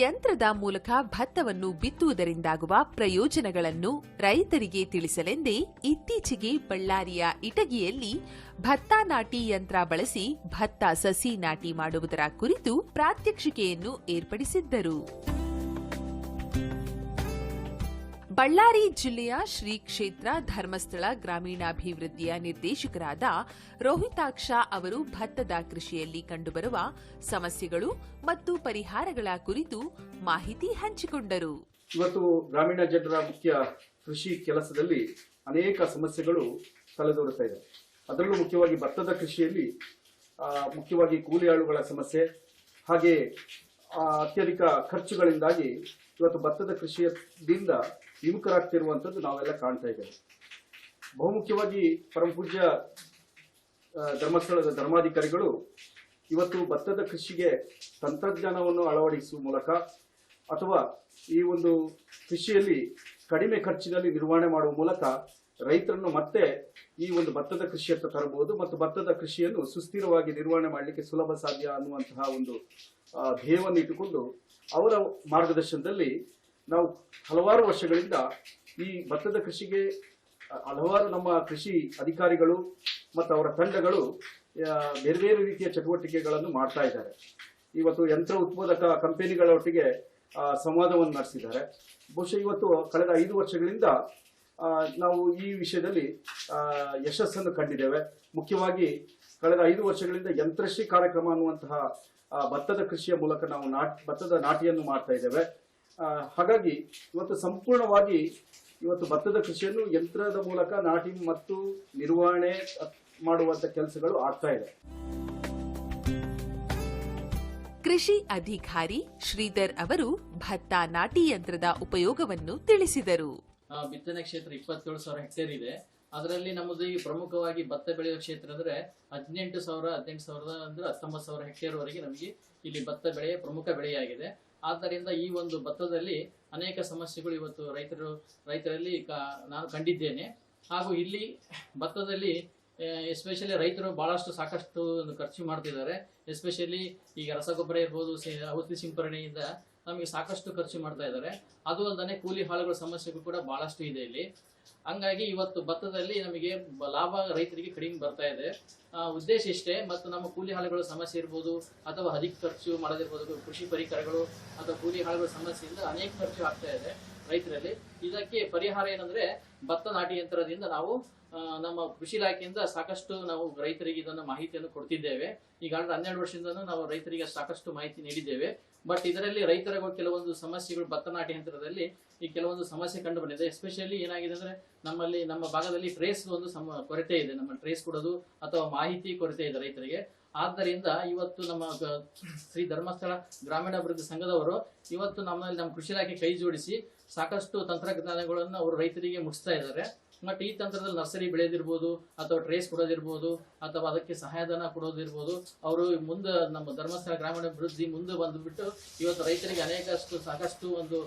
ಯಂತ್ರದ ಮೂಲಕ ಭತ್ತವನ್ನು ಬಿತ್ತುವುದರಿಂದಾಗುವ ಪ್ರಯೋಜನಗಳನ್ನು ರೈತರಿಗೆ ತಿಳಿಸಲೆಂದೇ ಇತ್ತೀಚೆಗೆ ಬಳ್ಳಾರಿಯ ಇಟಗಿಯಲ್ಲಿ ಭತ್ತ ನಾಟಿ ಯಂತ್ರ ಬಳಸಿ ಭತ್ತ ಸಸಿ ನಾಟಿ ಮಾಡುವುದರ ಕುರಿತು ಪ್ರಾತ್ಯಕ್ಷಿಕೆಯನ್ನು ಏರ್ಪಡಿಸಿದ್ದರು. ಬಳ್ಳಾರಿ ಜಿಲ್ಲೆಯ ಶ್ರೀ ಕ್ಷೇತ್ರ ಧರ್ಮಸ್ಥಳ ಗ್ರಾಮೀಣಾಭಿವೃದ್ಧಿಯ ನಿರ್ದೇಶಕರಾದ ರೋಹಿತಾಕ್ಷ ಅವರು ಭತ್ತದ ಕೃಷಿಯಲ್ಲಿ ಕಂಡುಬರುವ ಸಮಸ್ಯೆಗಳು ಮತ್ತು ಪರಿಹಾರಗಳ ಕುರಿತು ಮಾಹಿತಿ ಹಂಚಿಕೊಂಡರು. ಇವತ್ತು ಗ್ರಾಮೀಣ ಜನರ ಮುಖ್ಯ ಕೃಷಿ ಕೆಲಸದಲ್ಲಿ ಅನೇಕ ಸಮಸ್ಯೆಗಳು ತಲೆದೋರುತ್ತಾ ಇದೆ. ಅದರಲ್ಲೂ ಮುಖ್ಯವಾಗಿ ಭತ್ತದ ಕೃಷಿಯಲ್ಲಿ ಮುಖ್ಯವಾಗಿ ಕೂಲಿ ಆಳುಗಳ ಸಮಸ್ಯೆ, ಹಾಗೆ ಅತ್ಯಧಿಕ ಖರ್ಚುಗಳಿಂದಾಗಿ ಇವತ್ತು ಭತ್ತದ ಕೃಷಿಯಿಂದ ವಿಮುಖರಾಗ್ತಿರುವಂಥದ್ದು ನಾವೆಲ್ಲ ಕಾಣ್ತಾ ಇದ್ದೇವೆ. ಬಹುಮುಖ್ಯವಾಗಿ ಪರಮ ಪೂಜ್ಯ ಆ, ಧರ್ಮಸ್ಥಳದ ಧರ್ಮಾಧಿಕಾರಿಗಳು ಇವತ್ತು ಭತ್ತದ ಕೃಷಿಗೆ ತಂತ್ರಜ್ಞಾನವನ್ನು ಅಳವಡಿಸುವ ಮೂಲಕ ಅಥವಾ ಈ ಒಂದು ಕೃಷಿಯಲ್ಲಿ ಕಡಿಮೆ ಖರ್ಚಿನಲ್ಲಿ ನಿರ್ವಹಣೆ ಮಾಡುವ ಮೂಲಕ ರೈತರನ್ನು ಮತ್ತೆ ಈ ಒಂದು ಭತ್ತದ ಕೃಷಿಯತ್ತ ತರಬಹುದು ಮತ್ತು ಭತ್ತದ ಕೃಷಿಯನ್ನು ಸುಸ್ಥಿರವಾಗಿ ನಿರ್ವಹಣೆ ಮಾಡಲಿಕ್ಕೆ ಸುಲಭ ಸಾಧ್ಯ ಅನ್ನುವಂತಹ ಒಂದು ಧ್ಯೇಯವನ್ನು ಇಟ್ಟುಕೊಂಡು ಅವರ ಮಾರ್ಗದರ್ಶನದಲ್ಲಿ ನಾವು ಹಲವಾರು ವರ್ಷಗಳಿಂದ ಈ ಭತ್ತದ ಕೃಷಿಗೆ ಹಲವಾರು ನಮ್ಮ ಕೃಷಿ ಅಧಿಕಾರಿಗಳು ಮತ್ತು ಅವರ ತಂಡಗಳು ಬೇರೆ ಬೇರೆ ರೀತಿಯ ಚಟುವಟಿಕೆಗಳನ್ನು ಮಾಡ್ತಾ ಇದ್ದಾರೆ. ಇವತ್ತು ಯಂತ್ರ ಉತ್ಪಾದಕ ಕಂಪನಿಗಳೊಟ್ಟಿಗೆ ಸಂವಾದವನ್ನು ನಡೆಸಿದ್ದಾರೆ. ಬಹುಶಃ ಇವತ್ತು ಕಳೆದ ಐದು ವರ್ಷಗಳಿಂದ ನಾವು ಈ ವಿಷಯದಲ್ಲಿ ಯಶಸ್ಸನ್ನು ಕಂಡಿದ್ದೇವೆ. ಮುಖ್ಯವಾಗಿ ಕಳೆದ ಐದು ವರ್ಷಗಳಿಂದ ಯಂತ್ರಶ್ರೀ ಕಾರ್ಯಕ್ರಮ ಅನ್ನುವಂತಹ ಭತ್ತದ ಕೃಷಿಯ ಮೂಲಕ ನಾವು ನಾಟ್, ಭತ್ತದ ನಾಟಿಯನ್ನು ಮಾಡ್ತಾ ಇದ್ದೇವೆ. ಹಾಗಾಗಿ ಇವತ್ತು ಸಂಪೂರ್ಣವಾಗಿ ಇವತ್ತು ಭತ್ತದ ಕೃಷಿಯನ್ನು ಯಂತ್ರದ ಮೂಲಕ ನಾಟಿ ಮತ್ತು ನಿರ್ವಹಣೆ ಮಾಡುವಂತ ಕೆಲಸಗಳು ಆಗ್ತಾ ಇದೆ. ಕೃಷಿ ಅಧಿಕಾರಿ ಶ್ರೀಧರ್ ಅವರು ಭತ್ತ ನಾಟಿ ಯಂತ್ರದ ಉಪಯೋಗವನ್ನು ತಿಳಿಸಿದರು. ಬಿತ್ತನೆ ಕ್ಷೇತ್ರ ಇಪ್ಪತ್ತೇಳು ಸಾವಿರ ಹೆಕ್ಟೇರ್ ಇದೆ. ಅದರಲ್ಲಿ ನಮ್ಮದು ಈ ಪ್ರಮುಖವಾಗಿ ಭತ್ತ ಬೆಳೆಯುವ ಕ್ಷೇತ್ರ ಅಂದ್ರೆ ಹದಿನೆಂಟು ಸಾವಿರ ಹದಿನೆಂಟು ಸಾವಿರದ ಅಂದ್ರೆ ಹತ್ತೊಂಬತ್ತು ಸಾವಿರ ಹೆಕ್ಟೇರ್ ವರೆಗೆ ನಮಗೆ ಇಲ್ಲಿ ಭತ್ತ ಬೆಳೆಯ ಪ್ರಮುಖ ಬೆಳೆಯಾಗಿದೆ. ಆದ್ದರಿಂದ ಈ ಒಂದು ಭತ್ತದಲ್ಲಿ ಅನೇಕ ಸಮಸ್ಯೆಗಳು ಇವತ್ತು ರೈತರು, ರೈತರಲ್ಲಿ ನಾನು ಕಂಡಿದ್ದೇನೆ. ಹಾಗೂ ಇಲ್ಲಿ ಭತ್ತದಲ್ಲಿ ಎಸ್ಪೆಷಲಿ ರೈತರು ಬಹಳಷ್ಟು ಸಾಕಷ್ಟು ಖರ್ಚು ಮಾಡ್ತಿದ್ದಾರೆ. ಎಸ್ಪೆಷಲಿ ಈಗ ರಸಗೊಬ್ಬರ ಇರ್ಬೋದು ಔಷಧಿ ಸಿಂಪರಣೆಯಿಂದ ನಮಗೆ ಸಾಕಷ್ಟು ಖರ್ಚು ಮಾಡ್ತಾ ಇದ್ದಾರೆ. ಅದು ಅಲ್ಲದೆ ಕೂಲಿ ಹಾಳುಗಳ ಸಮಸ್ಯೆಗೂ ಕೂಡ ಬಹಳಷ್ಟು ಇದೆ ಇಲ್ಲಿ. ಹಂಗಾಗಿ ಇವತ್ತು ಭತ್ತದಲ್ಲಿ ನಮಗೆ ಲಾಭ ರೈತರಿಗೆ ಕಡಿಮೆ ಬರ್ತಾ ಇದೆ. ಉದ್ದೇಶ ಇಷ್ಟೇ, ಮತ್ತು ನಮ್ಮ ಕೂಲಿ ಹಾಳುಗಳ ಸಮಸ್ಯೆ ಇರ್ಬೋದು, ಅಥವಾ ಅಧಿಕ ಖರ್ಚು ಮಾಡೋದಿರ್ಬೋದು ಕೃಷಿ ಪರಿಕರಗಳು, ಅಥವಾ ಕೂಲಿ ಹಾಳುಗಳ ಸಮಸ್ಯೆಯಿಂದ ಅನೇಕ ಖರ್ಚು ಆಗ್ತಾ ಇದೆ ರೈತರಲ್ಲಿ. ಇದಕ್ಕೆ ಪರಿಹಾರ ಏನಂದ್ರೆ ಭತ್ತ ನಾಟಿ ಯಂತ್ರದಿಂದ ನಾವು ನಮ್ಮ ಕೃಷಿ ಇಲಾಖೆಯಿಂದ ಸಾಕಷ್ಟು ನಾವು ರೈತರಿಗೆ ಇದನ್ನು ಮಾಹಿತಿಯನ್ನು ಕೊಡ್ತಿದ್ದೇವೆ. ಈಗಾಗಲೇ ಹನ್ನೆರಡು ವರ್ಷದಿಂದ ನಾವು ರೈತರಿಗೆ ಸಾಕಷ್ಟು ಮಾಹಿತಿ ನೀಡಿದ್ದೇವೆ. ಬಟ್ ಇದರಲ್ಲಿ ರೈತರಿಗೂ ಕೆಲವೊಂದು ಸಮಸ್ಯೆಗಳು ಭತ್ತ ನಾಟಿ ಯಂತ್ರದಲ್ಲಿ ಈ ಕೆಲವೊಂದು ಸಮಸ್ಯೆ ಕಂಡು ಬಂದಿದೆ. ಎಸ್ಪೆಷಲಿ ಏನಾಗಿದೆ ಅಂದ್ರೆ ನಮ್ಮಲ್ಲಿ ನಮ್ಮ ಭಾಗದಲ್ಲಿ ಟ್ರೇಸ್ ಒಂದು ಸಮ ಕೊರತೆ ಇದೆ. ನಮ್ಮ ಟ್ರೇಸ್ ಕೊಡೋದು ಅಥವಾ ಮಾಹಿತಿ ಕೊರತೆ ಇದೆ ರೈತರಿಗೆ. ಆದ್ದರಿಂದ ಇವತ್ತು ನಮ್ಮ ಶ್ರೀ ಧರ್ಮಸ್ಥಳ ಗ್ರಾಮೀಣಾಭಿವೃದ್ಧಿ ಸಂಘದವರು ಇವತ್ತು ನಮ್ಮಲ್ಲಿ ನಮ್ಮ ಕೃಷಿ ಇಲಾಖೆ ಕೈ ಜೋಡಿಸಿ ಸಾಕಷ್ಟು ತಂತ್ರಜ್ಞಾನಗಳನ್ನು ಅವರು ರೈತರಿಗೆ ಮುಟ್ಟಿಸ್ತಾ ಇದ್ದಾರೆ. ಬಟ್ ಈ ತಂತ್ರದಲ್ಲಿ ನರ್ಸರಿ ಬೆಳೆದಿರ್ಬೋದು, ಅಥವಾ ಟ್ರೇಸ್ ಕೊಡೋದಿರ್ಬೋದು, ಅಥವಾ ಅದಕ್ಕೆ ಸಹಾಯಧನ ಕೊಡೋದಿರ್ಬೋದು, ಅವರು ಮುಂದೆ ನಮ್ಮ ಧರ್ಮಸ್ಥಳ ಗ್ರಾಮೀಣಾಭಿವೃದ್ಧಿ ಮುಂದೆ ಬಂದುಬಿಟ್ಟು ಇವತ್ತು ರೈತರಿಗೆ ಅನೇಕಷ್ಟು ಸಾಕಷ್ಟು ಒಂದು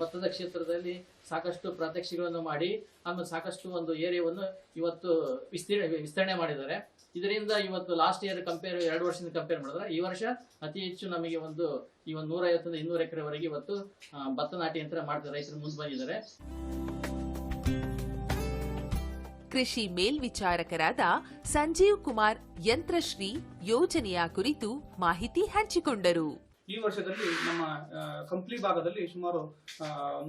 ಭತ್ತದ ಕ್ಷೇತ್ರದಲ್ಲಿ ಸಾಕಷ್ಟು ಪ್ರಾತ್ಯಕ್ಷಿಗಳನ್ನು ಮಾಡಿ, ಆಮೇಲೆ ಸಾಕಷ್ಟು ಒಂದು ಏರಿಯಾವನ್ನು ಇವತ್ತು ವಿಸ್ತೀರ್ಣ, ವಿಸ್ತರಣೆ ಮಾಡಿದ್ದಾರೆ. ಇದರಿಂದ ಇವತ್ತು ಲಾಸ್ಟ್ ಇಯರ್ ಕಂಪೇರ್ ಎರಡು ವರ್ಷದಿಂದ ಕಂಪೇರ್ ಮಾಡಿದ್ರೆ ಈ ವರ್ಷ ಅತಿ ಹೆಚ್ಚು ನಮಗೆ ಒಂದು, ಈ ಒಂದು ನೂರ ಐವತ್ತರಿಂದ ಇನ್ನೂರು ಎಕರೆವರೆಗೆ ಇವತ್ತು ಭತ್ತ ನಾಟಿ ಯಂತ್ರ ಮಾಡ್ತಾರೆ ರೈತರು ಮುಂದೆ ಬಂದಿದ್ದಾರೆ. ಕೃಷಿ ಮೇಲ್ವಿಚಾರಕರಾದ ಸಂಜೀವ್ ಕುಮಾರ್ ಯಂತ್ರಶ್ರೀ ಯೋಜನೆಯ ಕುರಿತು ಮಾಹಿತಿ ಹಂಚಿಕೊಂಡರು. ಈ ವರ್ಷದಲ್ಲಿ ನಮ್ಮ ಕಂಪ್ಲಿ ಭಾಗದಲ್ಲಿ ಸುಮಾರು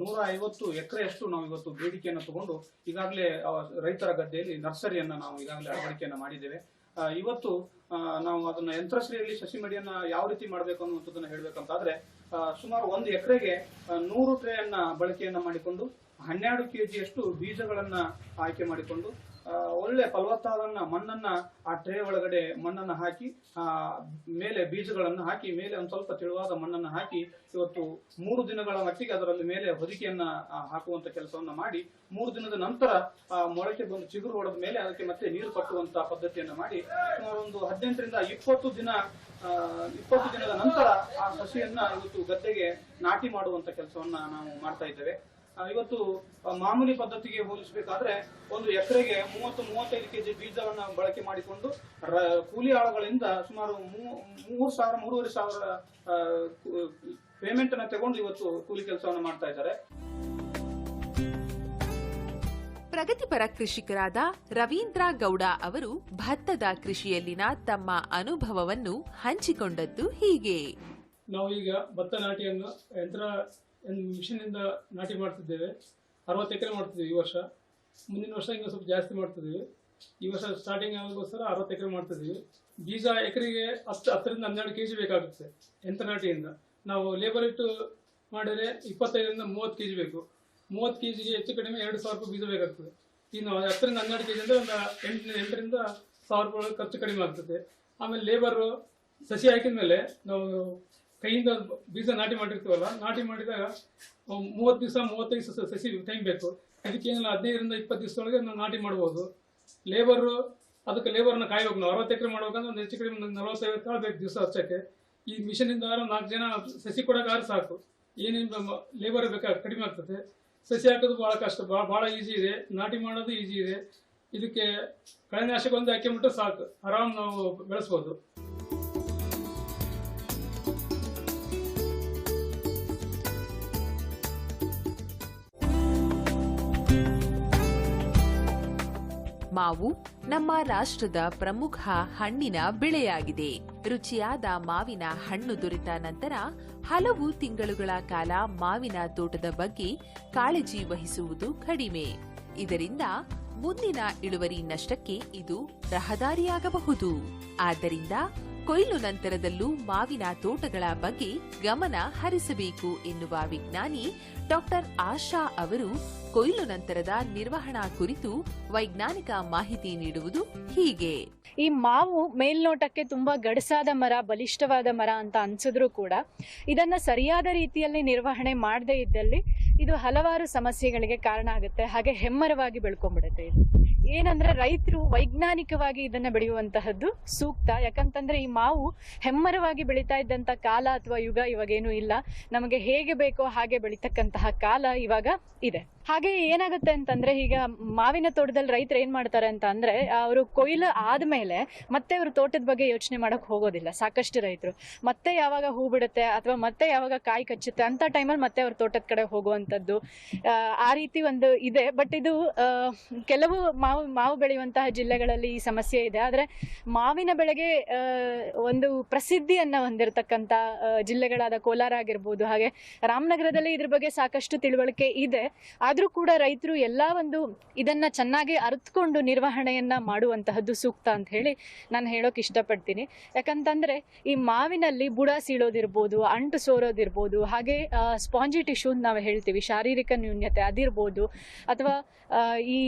ನೂರ ಐವತ್ತು ಎಕರೆಯಷ್ಟು ನಾವು ಇವತ್ತು ಬೇಡಿಕೆಯನ್ನು ತಗೊಂಡು ಈಗಾಗಲೇ ರೈತರ ಗದ್ದೆಯಲ್ಲಿ ನರ್ಸರಿಯನ್ನ ನಾವು ಈಗಾಗಲೇ ಅಳವಡಿಕೆಯನ್ನು ಮಾಡಿದ್ದೇವೆ. ಇವತ್ತು ನಾವು ಅದನ್ನ ಯಂತ್ರಶ್ರೀಯಲ್ಲಿ ಸಸಿ ಮಡಿಯನ್ನ ಯಾವ ರೀತಿ ಮಾಡಬೇಕು ಅನ್ನುವಂಥದ್ದನ್ನ ಹೇಳ್ಬೇಕಂತಾದ್ರೆ ಸುಮಾರು ಒಂದು ಎಕರೆಗೆ ನೂರು ಟ್ರೇಯನ್ನ ಬಳಕೆಯನ್ನ ಮಾಡಿಕೊಂಡು ಹನ್ನೆರಡು ಕೆಜಿಯಷ್ಟು ಬೀಜಗಳನ್ನ ಆಯ್ಕೆ ಮಾಡಿಕೊಂಡು ಒಳ್ಳೆ ಫಲವತ್ತಾದ ಮಣ್ಣನ್ನ ಆ ಟ್ರೇ ಒಳಗಡೆ ಮಣ್ಣನ್ನ ಹಾಕಿ ಆ, ಮೇಲೆ ಬೀಜಗಳನ್ನ ಹಾಕಿ ಮೇಲೆ ಒಂದು ಸ್ವಲ್ಪ ತೆಳುವಾದ ಮಣ್ಣನ್ನ ಹಾಕಿ ಇವತ್ತು ಮೂರು ದಿನಗಳ ಮಟ್ಟಿಗೆ ಅದರಲ್ಲಿ ಮೇಲೆ ಹೊದಿಕೆಯನ್ನ ಹಾಕುವಂತ ಕೆಲಸವನ್ನ ಮಾಡಿ ಮೂರು ದಿನದ ನಂತರ ಆ, ಮೊಳಕೆ ಬಂದು ಚಿಗುರು ಹೊಡೆದ ಮೇಲೆ ಅದಕ್ಕೆ ಮತ್ತೆ ನೀರು ಕಟ್ಟುವಂತ ಪದ್ಧತಿಯನ್ನ ಮಾಡಿ ಸುಮಾರು ಒಂದು ಹದಿನೆಂಟರಿಂದ ಇಪ್ಪತ್ತು ದಿನ ಇಪ್ಪತ್ತು ದಿನದ ನಂತರ ಆ ಸಸಿಯನ್ನ ಇವತ್ತು ಗದ್ದೆಗೆ ನಾಟಿ ಮಾಡುವಂತ ಕೆಲಸವನ್ನ ನಾವು ಮಾಡ್ತಾ ಇದ್ದೇವೆ. ಇವತ್ತು ಮಾಮೂಲಿ ಪದ್ಧತಿಗೆ ಹೋಲಿಸಬೇಕಾದ್ರೆ ಒಂದು ಎಕರೆಗೆ ಮೂವತ್ತು ಮೂವತ್ತೈದು ಕೆಜಿ ಬೀಜವನ್ನ ಬಳಕೆ ಮಾಡಿಕೊಂಡು ಕೂಲಿ ಆಳುಗಳಿಂದ ಸುಮಾರು ಮೂರು ಸಾವಿರ ಮೂರುವರೆ ಸಾವಿರ ಪೇಮೆಂಟ್ ಅನ್ನ ತಗೊಂಡು ಇವತ್ತು ಕೂಲಿ ಕೆಲಸವನ್ನು ಮಾಡ್ತಾ ಇದ್ದಾರೆ. ಪ್ರಗತಿಪರ ಕೃಷಿಕರಾದ ರವೀಂದ್ರ ಗೌಡ ಅವರು ಭತ್ತದ ಕೃಷಿಯಲ್ಲಿನ ತಮ್ಮ ಅನುಭವವನ್ನು ಹಂಚಿಕೊಂಡದ್ದು ಹೀಗೆ. ನಾವು ಈಗ ಭತ್ತ ನಾಟಿಯನ್ನು ಯಂತ್ರ ಮಿಷನ್ ಇಂದ ನಾಟಿ ಮಾಡ್ತಿದ್ದೇವೆ. ಅರವತ್ತು ಎಕರೆ ಮಾಡ್ತಿದ್ದೀವಿ ಈ ವರ್ಷ. ಮುಂದಿನ ವರ್ಷ ಇನ್ನೂ ಸ್ವಲ್ಪ ಜಾಸ್ತಿ ಮಾಡ್ತಿದ್ದೀವಿ. ಈ ವರ್ಷ ಸ್ಟಾರ್ಟಿಂಗ್ ಆಗೋಸ್ಕರ ಅರವತ್ತು ಎಕರೆ ಮಾಡ್ತಿದ್ದೀವಿ. ಬೀಜ ಎಕರೆಗೆ ಹತ್ತು, ಹತ್ತರಿಂದ ಹನ್ನೆರಡು ಕೆ ಜಿ ಬೇಕಾಗುತ್ತೆ ಎಂಥ ನಾಟಿಯಿಂದ. ನಾವು ಲೇಬರ್ ಇಟ್ಟು ಮಾಡಿದರೆ ಇಪ್ಪತ್ತೈದರಿಂದ ಮೂವತ್ತು ಕೆ ಜಿ ಬೇಕು. ಮೂವತ್ತು ಕೆ ಜಿಗೆ ಹೆಚ್ಚು ಕಡಿಮೆ ಎರಡು ಸಾವಿರ ರೂಪಾಯಿ ಬೀಜ ಬೇಕಾಗ್ತದೆ. ಇನ್ನು ಹತ್ತರಿಂದ ಹನ್ನೆರಡು ಕೆ ಜಿ ಅಂದರೆ ಒಂದು ಎಂಟು ಎಂಟರಿಂದ ಸಾವಿರ ರೂಪಾಯಿ ಖರ್ಚು ಕಡಿಮೆ ಆಗ್ತದೆ. ಆಮೇಲೆ ಲೇಬರು ಸಸಿ ಹಾಕಿದ ಮೇಲೆ ನಾವು ಕೈಯಿಂದ ಬೀಜ ನಾಟಿ ಮಾಡಿರ್ತೀವಲ್ಲ, ನಾಟಿ ಮಾಡಿದಾಗ ಮೂವತ್ತು ದಿವಸ, ಮೂವತ್ತೈದು ಸಸಿ ಟೈಮ್ ಬೇಕು. ಇದಕ್ಕೇನಿಲ್ಲ ಹದಿನೈದರಿಂದ ಇಪ್ಪತ್ತು ದಿವಸದೊಳಗೆ ನಾವು ನಾಟಿ ಮಾಡ್ಬೋದು. ಲೇಬರು ಅದಕ್ಕೆ ಲೇಬರ್ನ ಕಾಯ್ಬೇಕು ನಾವು. ಅರವತ್ತು ಎಕರೆ ಮಾಡ್ಬೇಕಂದ್ರೆ ಒಂದು ಹೆಚ್ಚು ಕಡಿಮೆ ನಲವತ್ತೈವತ್ತು ಕಾಳು ಬೇಕು ದಿವಸ ಹಚ್ಚಕ್ಕೆ ಈ ಮಿಷನಿಂದ ನಾಲ್ಕು ಜನ ಸಸಿ ಕೊಡೋಕೆ ಸಾಕು. ಏನೇನು ಲೇಬರ್ ಬೇಕಾ, ಕಡಿಮೆ ಆಗ್ತದೆ. ಸಸಿ ಹಾಕೋದು ಭಾಳ ಕಷ್ಟ ಭಾಳ ಭಾಳ ಈಸಿ ಇದೆ. ನಾಟಿ ಮಾಡೋದು ಈಸಿ ಇದೆ. ಇದಕ್ಕೆ ಕಳೆನಾಶಕ ಒಂದು ಹಾಕಿಬಿಟ್ರೆ ಸಾಕು. ಆರಾಮ್ ನಾವು ಬೆಳೆಸ್ಬೋದು. ಮಾವು ನಮ್ಮ ರಾಷ್ಟ್ರದ ಪ್ರಮುಖ ಹಣ್ಣಿನ ಬೆಳೆಯಾಗಿದೆ. ರುಚಿಯಾದ ಮಾವಿನ ಹಣ್ಣು ದೊರೆತ ನಂತರ ಹಲವು ತಿಂಗಳುಗಳ ಕಾಲ ಮಾವಿನ ತೋಟದ ಬಗ್ಗೆ ಕಾಳಜಿ ವಹಿಸುವುದು ಕಡಿಮೆ. ಇದರಿಂದ ಮುಂದಿನ ಇಳುವರಿ ನಷ್ಟಕ್ಕೆ ಇದು ರಹದಾರಿಯಾಗಬಹುದು. ಆದ್ದರಿಂದ ಕೊಯ್ಲು ನಂತರದಲ್ಲೂ ಮಾವಿನ ತೋಟಗಳ ಬಗ್ಗೆ ಗಮನ ಹರಿಸಬೇಕು ಎನ್ನುವ ವಿಜ್ಞಾನಿ ಡಾಕ್ಟರ್ ಆಶಾ ಅವರು ಕೊಯ್ಲು ನಂತರದ ನಿರ್ವಹಣಾ ಕುರಿತು ವೈಜ್ಞಾನಿಕ ಮಾಹಿತಿ ನೀಡುವುದು ಹೀಗೆ. ಈ ಮಾವು ಮೇಲ್ನೋಟಕ್ಕೆ ತುಂಬಾ ಗಡಸಾದ ಮರ, ಬಲಿಷ್ಠವಾದ ಮರ ಅಂತ ಅನ್ಸಿದ್ರು ಕೂಡ ಇದನ್ನ ಸರಿಯಾದ ರೀತಿಯಲ್ಲಿ ನಿರ್ವಹಣೆ ಮಾಡದೇ ಇದ್ದಲ್ಲಿ ಇದು ಹಲವಾರು ಸಮಸ್ಯೆಗಳಿಗೆ ಕಾರಣ ಆಗುತ್ತೆ. ಹಾಗೆ ಹೆಮ್ಮರವಾಗಿ ಬೆಳ್ಕೊಂಡ್ಬಿಡುತ್ತೆ ಇದು. ಏನಂದ್ರೆ ರೈತರು ವೈಜ್ಞಾನಿಕವಾಗಿ ಇದನ್ನ ಬೆಳೆಯುವಂತಹದ್ದು ಸೂಕ್ತ. ಯಾಕಂತಂದ್ರೆ ಈ ಮಾವು ಹೆಮ್ಮರವಾಗಿ ಬೆಳೀತಾ ಇದ್ದಂತ ಕಾಲ ಅಥವಾ ಯುಗ ಇವಾಗೇನು ಇಲ್ಲ. ನಮಗೆ ಹೇಗೆ ಬೇಕೋ ಹಾಗೆ ಬೆಳೀತಕ್ಕಂತಹ ಕಾಲ ಇವಾಗ ಇದೆ. ಹಾಗೆ ಏನಾಗುತ್ತೆ ಅಂತಂದ್ರೆ ಈಗ ಮಾವಿನ ತೋಟದಲ್ಲಿ ರೈತರು ಏನ್ ಮಾಡ್ತಾರೆ ಅಂತ ಅಂದ್ರೆ ಅವರು ಕೊಯ್ಲು ಆದ್ಮೇಲೆ ಮತ್ತೆ ಅವರು ತೋಟದ ಬಗ್ಗೆ ಯೋಚನೆ ಮಾಡಕ್ ಹೋಗೋದಿಲ್ಲ ಸಾಕಷ್ಟು ರೈತರು. ಮತ್ತೆ ಯಾವಾಗ ಹೂ ಬಿಡುತ್ತೆ ಅಥವಾ ಮತ್ತೆ ಯಾವಾಗ ಕಾಯಿ ಕಚ್ಚುತ್ತೆ ಅಂತ ಟೈಮಲ್ಲಿ ಮತ್ತೆ ಅವ್ರ ತೋಟದ ಕಡೆ ಹೋಗುವಂಥದ್ದು ಆ, ರೀತಿ ಒಂದು ಇದೆ. ಬಟ್ ಇದು ಕೆಲವು ಮಾವು ಮಾವು ಬೆಳೆಯುವಂತಹ ಜಿಲ್ಲೆಗಳಲ್ಲಿ ಈ ಸಮಸ್ಯೆ ಇದೆ. ಆದ್ರೆ ಮಾವಿನ ಬೆಳೆಗೆ ಒಂದು ಪ್ರಸಿದ್ಧಿಯನ್ನ ಹೊಂದಿರತಕ್ಕಂತ ಜಿಲ್ಲೆಗಳಾದ ಕೋಲಾರ ಆಗಿರ್ಬೋದು ಹಾಗೆ ರಾಮನಗರದಲ್ಲಿ ಇದ್ರ ಬಗ್ಗೆ ಸಾಕಷ್ಟು ತಿಳುವಳಿಕೆ ಇದೆ. ಆದ್ರೂ ಕೂಡ ರೈತರು ಎಲ್ಲ ಒಂದು ಇದನ್ನ ಚೆನ್ನಾಗಿ ಅರ್ತ್ಕೊಂಡು ನಿರ್ವಹಣೆಯನ್ನ ಮಾಡುವಂತಹದ್ದು ಸೂಕ್ತ ಅಂತ ಹೇಳಿ ನಾನು ಹೇಳೋಕೆ ಇಷ್ಟಪಡ್ತೀನಿ. ಯಾಕಂತಂದ್ರೆ ಈ ಮಾವಿನಲ್ಲಿ ಬುಡ ಸೀಳೋದಿರ್ಬೋದು, ಅಂಟು ಸೋರೋದಿರ್ಬೋದು, ಹಾಗೆ ಸ್ಪಾಂಜಿ ಟಿಶ್ಯೂ ನಾವು ಹೇಳ್ತೀವಿ, ಶಾರೀರಿಕ ನ್ಯೂನ್ಯತೆ ಅದಿರ್ಬೋದು, ಅಥವಾ ಈ